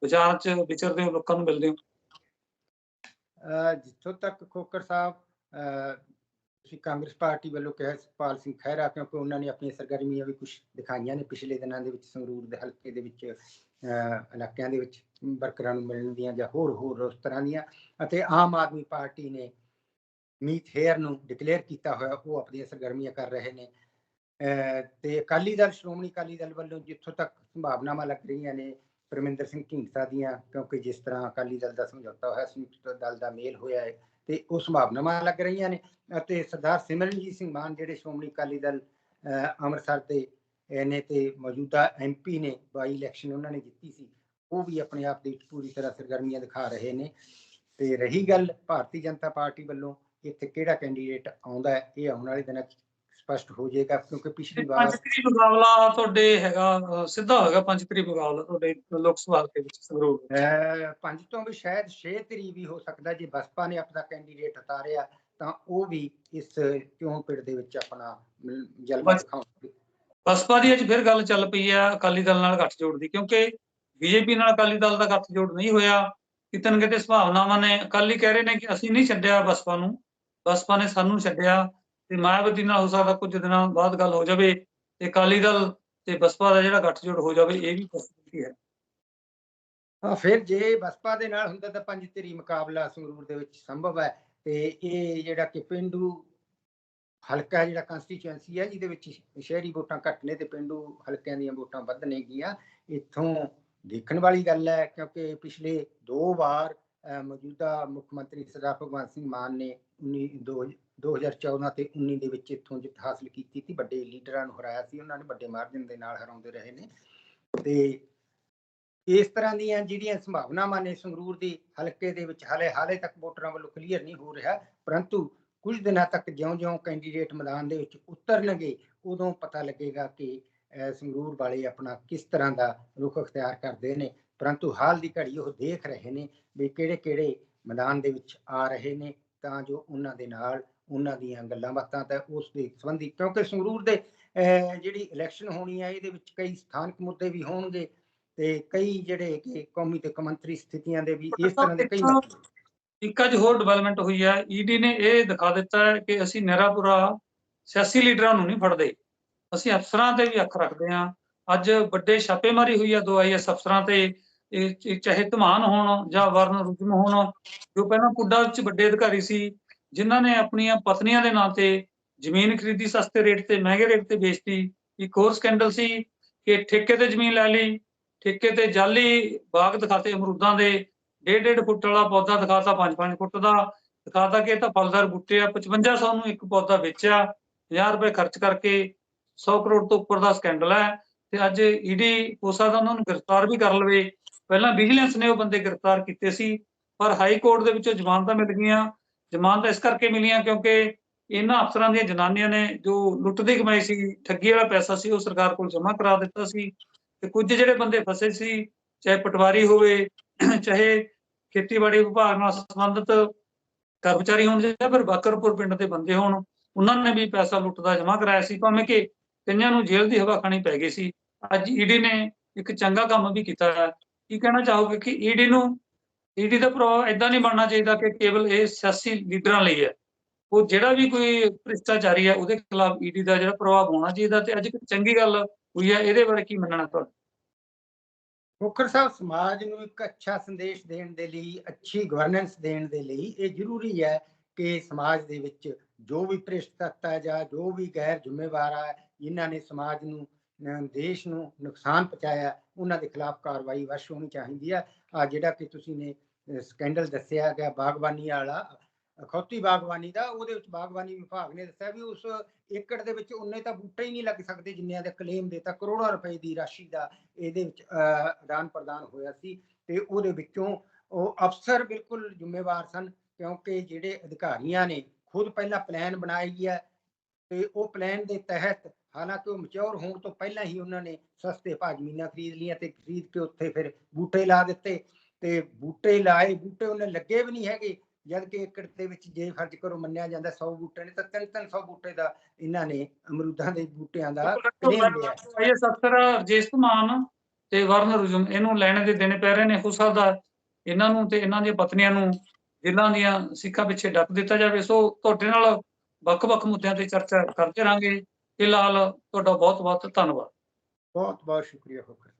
ਬਾਜ਼ਾਰ 'ਚ ਵਿਚਰਦੇ ਹੋ, ਲੋਕਾਂ ਨੂੰ ਮਿਲਦੇ ਹੋ। ਅਹ ਜਿੱਥੋਂ ਤੱਕ ਖੋਕਰ ਸਾਹਿਬ, ਅਹ ਤੁਸੀਂ ਕਾਂਗਰਸ ਪਾਰਟੀ ਵੱਲੋਂ ਕਿਹਾ ਸੁਖਪਾਲ ਸਿੰਘ ਖਹਿਰਾ, ਕਿਉਂਕਿ ਉਹਨਾਂ ਨੇ ਆਪਣੀਆਂ ਸਰਗਰਮੀਆਂ ਵੀ ਕੁਝ ਦਿਖਾਈਆਂ ਨੇ ਪਿਛਲੇ ਦਿਨਾਂ ਦੇ ਵਿੱਚ, ਸੰਗਰੂਰ ਦੇ ਹਲਕੇ ਦੇ ਵਿੱਚ ਇਲਾਕਿਆਂ ਦੇ ਵਿੱਚ ਵਰਕਰਾਂ ਨੂੰ ਮਿਲਣ ਦੀਆਂ ਜਾਂ ਹੋਰ ਹੋਰ ਉਸ ਤਰ੍ਹਾਂ ਦੀਆਂ। ਅਤੇ ਆਮ ਆਦਮੀ ਪਾਰਟੀ ਨੇ ਮੀਤ ਹੇਅਰ ਨੂੰ ਡਿਕਲੇਅਰ ਕੀਤਾ ਹੋਇਆ, ਉਹ ਆਪਣੀਆਂ ਸਰਗਰਮੀਆਂ ਕਰ ਰਹੇ ਨੇ। ਤੇ ਅਕਾਲੀ ਦਲ, ਸ਼੍ਰੋਮਣੀ ਅਕਾਲੀ ਦਲ ਵੱਲੋਂ ਜਿੱਥੋਂ ਤੱਕ ਸੰਭਾਵਨਾਵਾਂ ਲੱਗ ਰਹੀਆਂ ਨੇ, ਪਰਮਿੰਦਰ ਸਿੰਘ ਢੀਂਡਸਾ ਦੀਆਂ, ਕਿਉਂਕਿ ਜਿਸ ਤਰ੍ਹਾਂ ਅਕਾਲੀ ਦਲ ਦਾ ਸਮਝੌਤਾ ਹੋਇਆ, ਸੰਯੁਕਤ ਦਲ ਦਾ ਮੇਲ ਹੋਇਆ ਹੈ ਤੇ ਉਹ ਸੰਭਾਵਨਾਵਾਂ ਲੱਗ ਰਹੀਆਂ ਨੇ। ਅਤੇ ਸਰਦਾਰ ਸਿਮਰਨਜੀਤ ਸਿੰਘ ਮਾਨ, ਜਿਹੜੇ ਸ਼੍ਰੋਮਣੀ ਅਕਾਲੀ ਦਲ ਅੰਮ੍ਰਿਤਸਰ ਦੇ ਨੇ ਤੇ ਮੌਜੂਦਾ ਐਮਪੀ ਨੇ ਬਾਈ ਇਲੈਕਸ਼ਨ ਉਹਨਾਂ ਨੇ ਜਿੱਤੀ ਸੀ, ਉਹ ਵੀ ਆਪਣੇ ਆਪ ਦੇ ਪੂਰੀ ਤਰ੍ਹਾਂ ਸਰਗਰਮੀਆਂ ਦਿਖਾ ਰਹੇ ਨੇ। ਤੇ ਰਹੀ ਗੱਲ ਭਾਰਤੀ ਜਨਤਾ ਪਾਰਟੀ ਵੱਲੋਂ, ਇੱਥੇ ਕਿਹੜਾ ਕੈਂਡੀਡੇਟ ਆਉਂਦਾ ਹੈ, ਇਹ ਆਉਣ ਵਾਲੇ ਦਿਨਾਂ 'ਚ ਸਪਸ਼ਟ ਹੋ ਜਾਏਗਾ ਕਿਉਂਕਿ ਪਿਛਲੀ ਵਾਰ ਪੰਜ ਤਰੀਕ ਮੁਕਾਬਲਾ ਤੁਹਾਡੇ ਹੈਗਾ ਸਿੱਧਾ ਹੋਏਗਾ ਪੰਜ ਤਰੀਕ ਮੁਕਾਬਲਾ ਤੁਹਾਡੇ ਲੋਕ ਸਭਾ ਹਲਕੇ ਵਿੱਚ ਸੰਗਰੂਰ ਪੰਜ ਤੋਂ ਵੀ ਸ਼ਾਇਦ 6 ਤਰੀ ਵੀ ਹੋ ਸਕਦਾ ਜੇ ਬਸਪਾ ਨੇ ਆਪਣਾ ਕੈਂਡੀਡੇਟ ਉਤਾਰਿਆ ਤਾਂ ਉਹ ਵੀ ਇਸ ਚੋਣ ਪਿੜ ਦੇ ਵਿੱਚ ਆਪਣਾ ਜਲਵਾ ਦਿਖਾਉਣਗੇ। ਬਸਪਾ ਦੀ ਅੱਜ ਫਿਰ ਗੱਲ ਚੱਲ ਪਈ ਆ ਅਕਾਲੀ ਦਲ ਨਾਲ ਗੱਠ ਜੋੜ ਦੀ ਕਿਉਂਕਿ ਬੀਜੇਪੀ ਨਾਲ ਅਕਾਲੀ ਦਲ ਦਾ ਗੱਠ ਜੋੜ ਨਹੀਂ ਹੋਇਆ ਕਿਤੇ ਨਾ ਕਿਤੇ ਸੰਭਾਵਨਾਵਾਂ ਨੇ ਅਕਾਲੀ ਕਹਿ ਰਹੇ ਨੇ ਕਿ ਅਸੀਂ ਨਹੀਂ ਛੱਡਿਆ ਬਸਪਾ ਨੂੰ ਬਸਪਾ ਨੇ ਸਾਨੂੰ ਛੱਡਿਆ। ਤੇ ਮਾਇਆਵਤੀ ਨਾਲ ਹੋ ਸਕਦਾ ਕੁਝ ਦਿਨਾਂ ਬਾਅਦ ਗੱਲ ਹੋ ਜਾਵੇ ਤੇ ਅਕਾਲੀ ਦਲ ਤੇ ਬਸਪਾ ਦਾ ਜਿਹੜਾ ਗੱਠ ਹੋ ਜਾਵੇ, ਇਹ ਵੀ possibility ਹੈ। ਹਾਂ, ਫਿਰ ਜੇ ਬਸਪਾ ਦੇ ਨਾਲ ਹੁੰਦਾ ਤਾਂ ਪੰਜ ਤਰੀ ਮੁਕਾਬਲਾ ਸੰਗਰੂਰ ਦੇ ਵਿੱਚ ਸੰਭਵ ਹੈ ਤੇ ਇਹ ਜਿਹੜਾ ਕਿ ਪਿੰਡੂ ਹਲਕਾ ਜਿਹੜਾ ਕੰਸਟੀਚੁਐਂਸੀ ਹੈ, ਜਿਹਦੇ ਵਿੱਚ ਸ਼ਹਿਰੀ ਵੋਟਾਂ ਘੱਟ ਨੇ ਤੇ ਪਿੰਡੂ ਹਲਕਿਆਂ ਦੀਆਂ ਵੋਟਾਂ ਵੱਧ ਨੇਗੀਆਂ। ਇੱਥੋਂ ਦੇਖਣ ਵਾਲੀ ਗੱਲ ਹੈ, ਕਿਉਂਕਿ ਪਿਛਲੇ ਦੋ ਵਾਰ ਮੌਜੂਦਾ ਮੁੱਖ ਮੰਤਰੀ ਸਰਦਾਰ ਭਗਵੰਤ ਸਿੰਘ ਮਾਨ ਨੇ 19 ਦੋ- 2014 ਤੇ 19 ਦੇ ਵਿੱਚ ਇੱਥੋਂ ਜਿੱਤ ਹਾਸਲ ਕੀਤੀ ਸੀ। ਵੱਡੇ ਲੀਡਰਾਂ ਨੂੰ ਹਰਾਇਆ ਸੀ। ਉਹਨਾਂ ਨੇ ਵੱਡੇ ਮਾਰਜਨ ਦੇ ਨਾਲ ਹਰਾਉਂਦੇ ਰਹੇ ਨੇ। ਤੇ ਇਸ ਤਰ੍ਹਾਂ ਦੀਆਂ ਜਿਹੜੀਆਂ ਸੰਭਾਵਨਾਵਾਂ ਨੇ ਸੰਗਰੂਰ ਦੀ ਹਲਕੇ ਦੇ ਵਿੱਚ, ਹਾਲੇ ਹਾਲੇ ਤੱਕ ਵੋਟਰਾਂ ਵੱਲੋਂ ਕਲੀਅਰ ਨਹੀਂ ਹੋ ਰਿਹਾ। ਪਰੰਤੂ ਕੁਝ ਦਿਨਾਂ ਤੱਕ ਜਿਉਂ-ਜਿਉਂ ਕੈਂਡੀਡੇਟ ਮੈਦਾਨ ਦੇ ਵਿੱਚ ਉਤਰਨਗੇ, ਉਦੋਂ ਪਤਾ ਲੱਗੇਗਾ ਕਿ ਸੰਗਰੂਰ ਵਾਲੇ ਆਪਣਾ ਕਿਸ ਤਰ੍ਹਾਂ ਦਾ ਰੁਖ ਅਖਤਿਆਰ ਕਰਦੇ ਨੇ। ਪਰੰਤੂ ਹਾਲ ਦੀ ਘੜੀ ਉਹ ਦੇਖ ਰਹੇ ਨੇ ਵੀ ਕਿਹੜੇ-ਕਿਹੜੇ ਮੈਦਾਨ ਦੇ ਵਿੱਚ ਆ ਰਹੇ ਨੇ, ਤਾਂ ਜੋ ਉਹਨਾਂ ਦੇ ਨਾਲ ਉਹਨਾਂ ਦੀਆਂ ਗੱਲਾਂ ਬਾਤਾਂ ਤਾਂ ਉਸ ਦੇ ਸੰਬੰਧੀ ਕਿਉਂਕਿ ਸੰਗਰੂਰ ਦੇ ਜਿਹੜੀ ਇਲੈਕਸ਼ਨ ਹੋਣੀ ਹੈ ਇਹਦੇ ਵਿੱਚ ਕਈ ਸਥਾਨਕ ਮੁੱਦੇ ਵੀ ਹੋਣਗੇ ਤੇ ਕਈ ਜਿਹੜੇ ਕਿ ਕੌਮੀ ਤੇ ਕੌਮਾਂਤਰੀ ਸਥਿਤੀਆਂ ਦੇ ਵੀ ਇਸ ਤਰ੍ਹਾਂ ਦੇ ਕਈ ਇੱਕ ਅੱਜ ਹੋਰ ਡਿਵੈਲਪਮੈਂਟ ਹੋਈ ਹੈ ਈਡੀ ਨੇ ਇਹ ਦਿਖਾ ਦਿੱਤਾ ਹੈ ਕਿ ਅਸੀਂ ਨਿਰਾਪੁਰਾ ਸਿਆਸੀ ਲੀਡਰਾਂ ਨੂੰ ਨਹੀਂ ਫੜਦੇ। ਅਸੀਂ ਅਫਸਰਾਂ ਤੇ ਵੀ ਅੱਖ ਰੱਖਦੇ ਹਾਂ। ਅੱਜ ਵੱਡੇ ਛਾਪੇਮਾਰੀ ਹੋਈ ਹੈ ਦੋ ਆਈਐਸ ਅਫਸਰਾਂ ਤੇ ਚਾਹੇ ਧਮਾਨ ਹੋਣ ਜਾਂ ਵਰਨ ਰੁਜਮ ਹੋਣ ਜੋ ਪਹਿਲਾਂ ਪੁੱਡਾ ਵਿੱਚ ਵੱਡੇ ਅਧਿਕਾਰੀ ਸੀ ਜਿਨ੍ਹਾਂ ਨੇ ਆਪਣੀਆਂ ਪਤਨੀਆਂ ਦੇ ਨਾਂ ਤੇ ਜ਼ਮੀਨ ਖਰੀਦੀ, ਸਸਤੇ ਰੇਟ ਤੇ, ਮਹਿੰਗੇ ਰੇਟ ਤੇ ਵੇਚਤੀ। ਇੱਕ ਹੋਰ ਸਕੈਂਡਲ ਸੀ ਕਿ ਠੇਕੇ ਤੇ ਜ਼ਮੀਨ ਲੈ ਲਈ, ਠੇਕੇ ਤੇ ਜਾਲੀ ਬਾਗ ਦਿਖਾਤੇ, ਅਮਰੂਦਾਂ ਦੇ ਡੇਢ ਡੇਢ ਫੁੱਟ ਵਾਲਾ ਪੌਦਾ ਦਿਖਾਤਾ 5-5 ਫੁੱਟ ਦਾ। ਦਿਖਾਤਾ ਕਿ ਇਹ ਤਾਂ ਫਲਦਾਰ ਬੂਟੇ ਆ 5500 ਨੂੰ ਇੱਕ ਪੌਦਾ ਵੇਚਿਆ 50 ਰੁਪਏ ਖਰਚ ਕਰਕੇ 100 ਕਰੋੜ ਤੋਂ ਉੱਪਰ ਦਾ ਸਕੈਂਡਲ ਹੈ। ਤੇ ਅੱਜ ਈਡੀ ਹੋ ਸਕਦਾ ਉਹਨਾਂ ਨੂੰ ਗ੍ਰਿਫਤਾਰ ਵੀ ਕਰ ਲਵੇ। ਪਹਿਲਾਂ ਵਿਜੀਲੈਂਸ ਨੇ ਉਹ ਬੰਦੇ ਗ੍ਰਿਫਤਾਰ ਕੀਤੇ ਸੀ, ਪਰ ਹਾਈ ਕੋਰਟ ਦੇ ਵਿੱਚੋਂ ਜ਼ਮਾਨਤਾਂ ਮਿਲ ਗਈਆਂ। ਜ਼ਮਾਨਤਾਂ ਇਸ ਕਰਕੇ ਮਿਲੀਆਂ ਕਿਉਂਕਿ ਇਹਨਾਂ ਅਫਸਰਾਂ ਦੀਆਂ ਜਨਾਨੀਆਂ ਨੇ ਜੋ ਲੁੱਟ ਦੀ ਕਮਾਈ ਸੀ, ਠੱਗੀ ਵਾਲਾ ਪੈਸਾ ਸੀ, ਉਹ ਸਰਕਾਰ ਕੋਲ ਜਮ੍ਹਾਂ ਕਰਾ ਦਿੱਤਾ ਸੀ ਤੇ ਕੁਝ ਜਿਹੜੇ ਬੰਦੇ ਫਸੇ ਸੀ, ਚਾਹੇ ਪਟਵਾਰੀ ਹੋਵੇ, ਚਾਹੇ ਖੇਤੀਬਾੜੀ ਵਿਭਾਗ ਨਾਲ ਸੰਬੰਧਿਤ ਕਰਮਚਾਰੀ ਹੋਣ ਜਾਂ ਫਿਰ ਬਾਕਰਪੁਰ ਪਿੰਡ ਦੇ ਬੰਦੇ ਹੋਣ, ਉਹਨਾਂ ਨੇ ਵੀ ਪੈਸਾ ਲੁੱਟਦਾ ਜਮ੍ਹਾਂ ਕਰਾਇਆ ਸੀ, ਭਾਵੇਂ ਕਿ ਕਈਆਂ ਨੂੰ ਜੇਲ੍ਹ ਦੀ ਹਵਾ ਖਾਣੀ ਪੈ ਗਈ ਸੀ। ਅੱਜ ਈਡੀ ਨੇ ਇੱਕ ਚੰਗਾ ਕੰਮ ਵੀ ਕੀਤਾ ਹੈ। ਕੀ ਕਹਿਣਾ ਚਾਹੋਗੇ ਕਿ ਈਡੀ ਨੂੰ ਈਡੀ ਦਾ ਪ੍ਰਭਾਵ ਇਦਾਂ ਨਹੀਂ ਬਣਨਾ ਚਾਹੀਦਾ ਕਿ ਕੇਵਲ ਇਹ ਸਿਆਸੀ ਲੀਡਰਾਂ ਲਈ ਹੈ। ਉਹ ਜਿਹੜਾ ਵੀ ਕੋਈ ਭ੍ਰਿਸ਼ਟਾਚਾਰੀ ਹੈ, ਉਹਦੇ ਖਿਲਾਫ ਈਡੀ ਦਾ ਜਿਹੜਾ ਪ੍ਰਭਾਵ ਹੋਣਾ ਚਾਹੀਦਾ ਤੇ ਅੱਜ ਇੱਕ ਚੰਗੀ ਗੱਲ ਹੋਈ ਹੈ, ਇਹਦੇ ਬਾਰੇ ਕੀ ਮੰਨਣਾ ਤੁਹਾਡਾ? ਖੋਖਰ ਸਾਹਿਬ, ਸਮਾਜ ਨੂੰ ਇੱਕ ਅੱਛਾ ਸੰਦੇਸ਼ ਦੇਣ ਦੇ ਲਈ, ਅੱਛੀ ਗਵਰਨੈਂਸ ਦੇਣ ਦੇ ਲਈ ਇਹ ਜ਼ਰੂਰੀ ਹੈ ਕਿ ਸਮਾਜ ਦੇ ਵਿੱਚ ਜੋ ਵੀ ਭ੍ਰਿਸ਼ਟ ਤੱਤ ਹੈ ਜਾਂ ਜੋ ਵੀ ਗੈਰ ਜ਼ਿੰਮੇਵਾਰ ਹੈ, ਜਿਨ੍ਹਾਂ ਨੇ ਸਮਾਜ ਨੂੰ ਦੇਸ਼ ਨੂੰ ਨੁਕਸਾਨ ਪਹੁੰਚਾਇਆ, ਉਹਨਾਂ ਦੇ ਖਿਲਾਫ ਕਾਰਵਾਈ ਵਰਸ਼ ਹੋਣੀ ਚਾਹੀਦੀ ਹੈ। ਆ ਜਿਹੜਾ ਕਿ ਤੁਸੀਂ ਨੇ ਸਕੈਂਡਲ ਦੱਸਿਆ ਗਿਆ ਬਾਗਬਾਨੀ ਵਾਲਾ, ਅਖੌਤੀ ਬਾਗਬਾਨੀ ਦਾ, ਉਹਦੇ ਵਿੱਚ ਬਾਗਬਾਨੀ ਵਿਭਾਗ ਨੇ ਦੱਸਿਆ ਵੀ ਉਸ ਏਕੜ ਦੇ ਵਿੱਚ ਉਨੇ ਤਾਂ ਬੂਟੇ ਹੀ ਨਹੀਂ ਲੱਗ ਸਕਦੇ ਜਿੰਨਿਆਂ ਦੇ ਕਲੇਮ ਦੇ ਕਰੋੜਾਂ ਰੁਪਏ ਦੀ ਰਾਸ਼ੀ ਦਾ ਇਹਦੇ ਵਿੱਚ ਆਦਾਨ ਪ੍ਰਦਾਨ ਹੋਇਆ ਸੀ ਤੇ ਉਹਦੇ ਵਿੱਚੋਂ ਉਹ ਅਫਸਰ ਬਿਲਕੁਲ ਜ਼ਿੰਮੇਵਾਰ ਸਨ ਕਿਉਂਕਿ ਜਿਹੜੇ ਅਧਿਕਾਰੀਆਂ ਨੇ ਖੁਦ ਪਹਿਲਾਂ ਪਲਾਨ ਬਣਾਈ ਹੈ ਤੇ ਉਹ ਪਲਾਨ ਦੇ ਤਹਿਤ ਹਾਲਾਂਕਿ ਉਹ ਮਚੌਰ ਹੋਣ ਤੋਂ ਪਹਿਲਾਂ ਹੀ ਉਹਨਾਂ ਨੇ ਸਸਤੇ ਭਾਅ ਜ਼ਮੀਨਾਂ ਖਰੀਦ ਲਈਆਂ ਤੇ ਖਰੀਦ ਕੇ ਉੱਥੇ ਫਿਰ ਬੂਟੇ ਲਾ ਦਿੱਤੇ ਤੇ ਬੂਟੇ ਲਾਏ ਬੂਟੇ ਉਹਨੇ ਲੱਗੇ ਵੀ ਨਹੀਂ ਹੈਗੇ ਜਦ ਕਿ ਏਕੜ ਦੇ ਵਿੱਚ ਜੇ ਫਰਜ਼ ਕਰੋ ਮੰਨਿਆ ਜਾਂਦਾ 100 ਬੂਟੇ ਨੇ ਤਾਂ 3-300 ਬੂਟੇ ਦਾ ਇਹਨਾਂ ਨੇ ਅਮਰੂਦਾਂ ਦੇ ਬੂਟਿਆਂ ਦਾ ਆਈਐਸ ਅਫਸਰ ਰਜੇਸ਼ ਧਮਾਨ ਤੇ ਵਰਨ ਰੁਜਮ ਇਹਨੂੰ ਲੈਣੇ ਦੇ ਦੇਣੇ ਪੈ ਰਹੇ ਨੇ ਹੋ ਸਕਦਾ ਇਹਨਾਂ ਨੂੰ ਤੇ ਇਹਨਾਂ ਦੀਆਂ ਪਤਨੀਆਂ ਨੂੰ ਜ਼ਿਲ੍ਹਾ ਦੀਆਂ ਸਿੱਖਾਂ ਪਿੱਛੇ ਡੱਕ ਦਿੱਤਾ ਜਾਵੇ ਸੋ ਤੁਹਾਡੇ ਨਾਲ ਵੱਖ-ਵੱਖ ਮੁੱਦਿਆਂ ਤੇ ਚਰਚਾ ਕਰਦੇ ਰਾਂਗੇ ਫਿਲਹਾਲ ਤੁਹਾਡਾ ਬਹੁਤ-ਬਹੁਤ ਧੰਨਵਾਦ। ਬਹੁਤ ਬਹੁਤ ਸ਼ੁਕਰੀਆ ਖੋਖਰ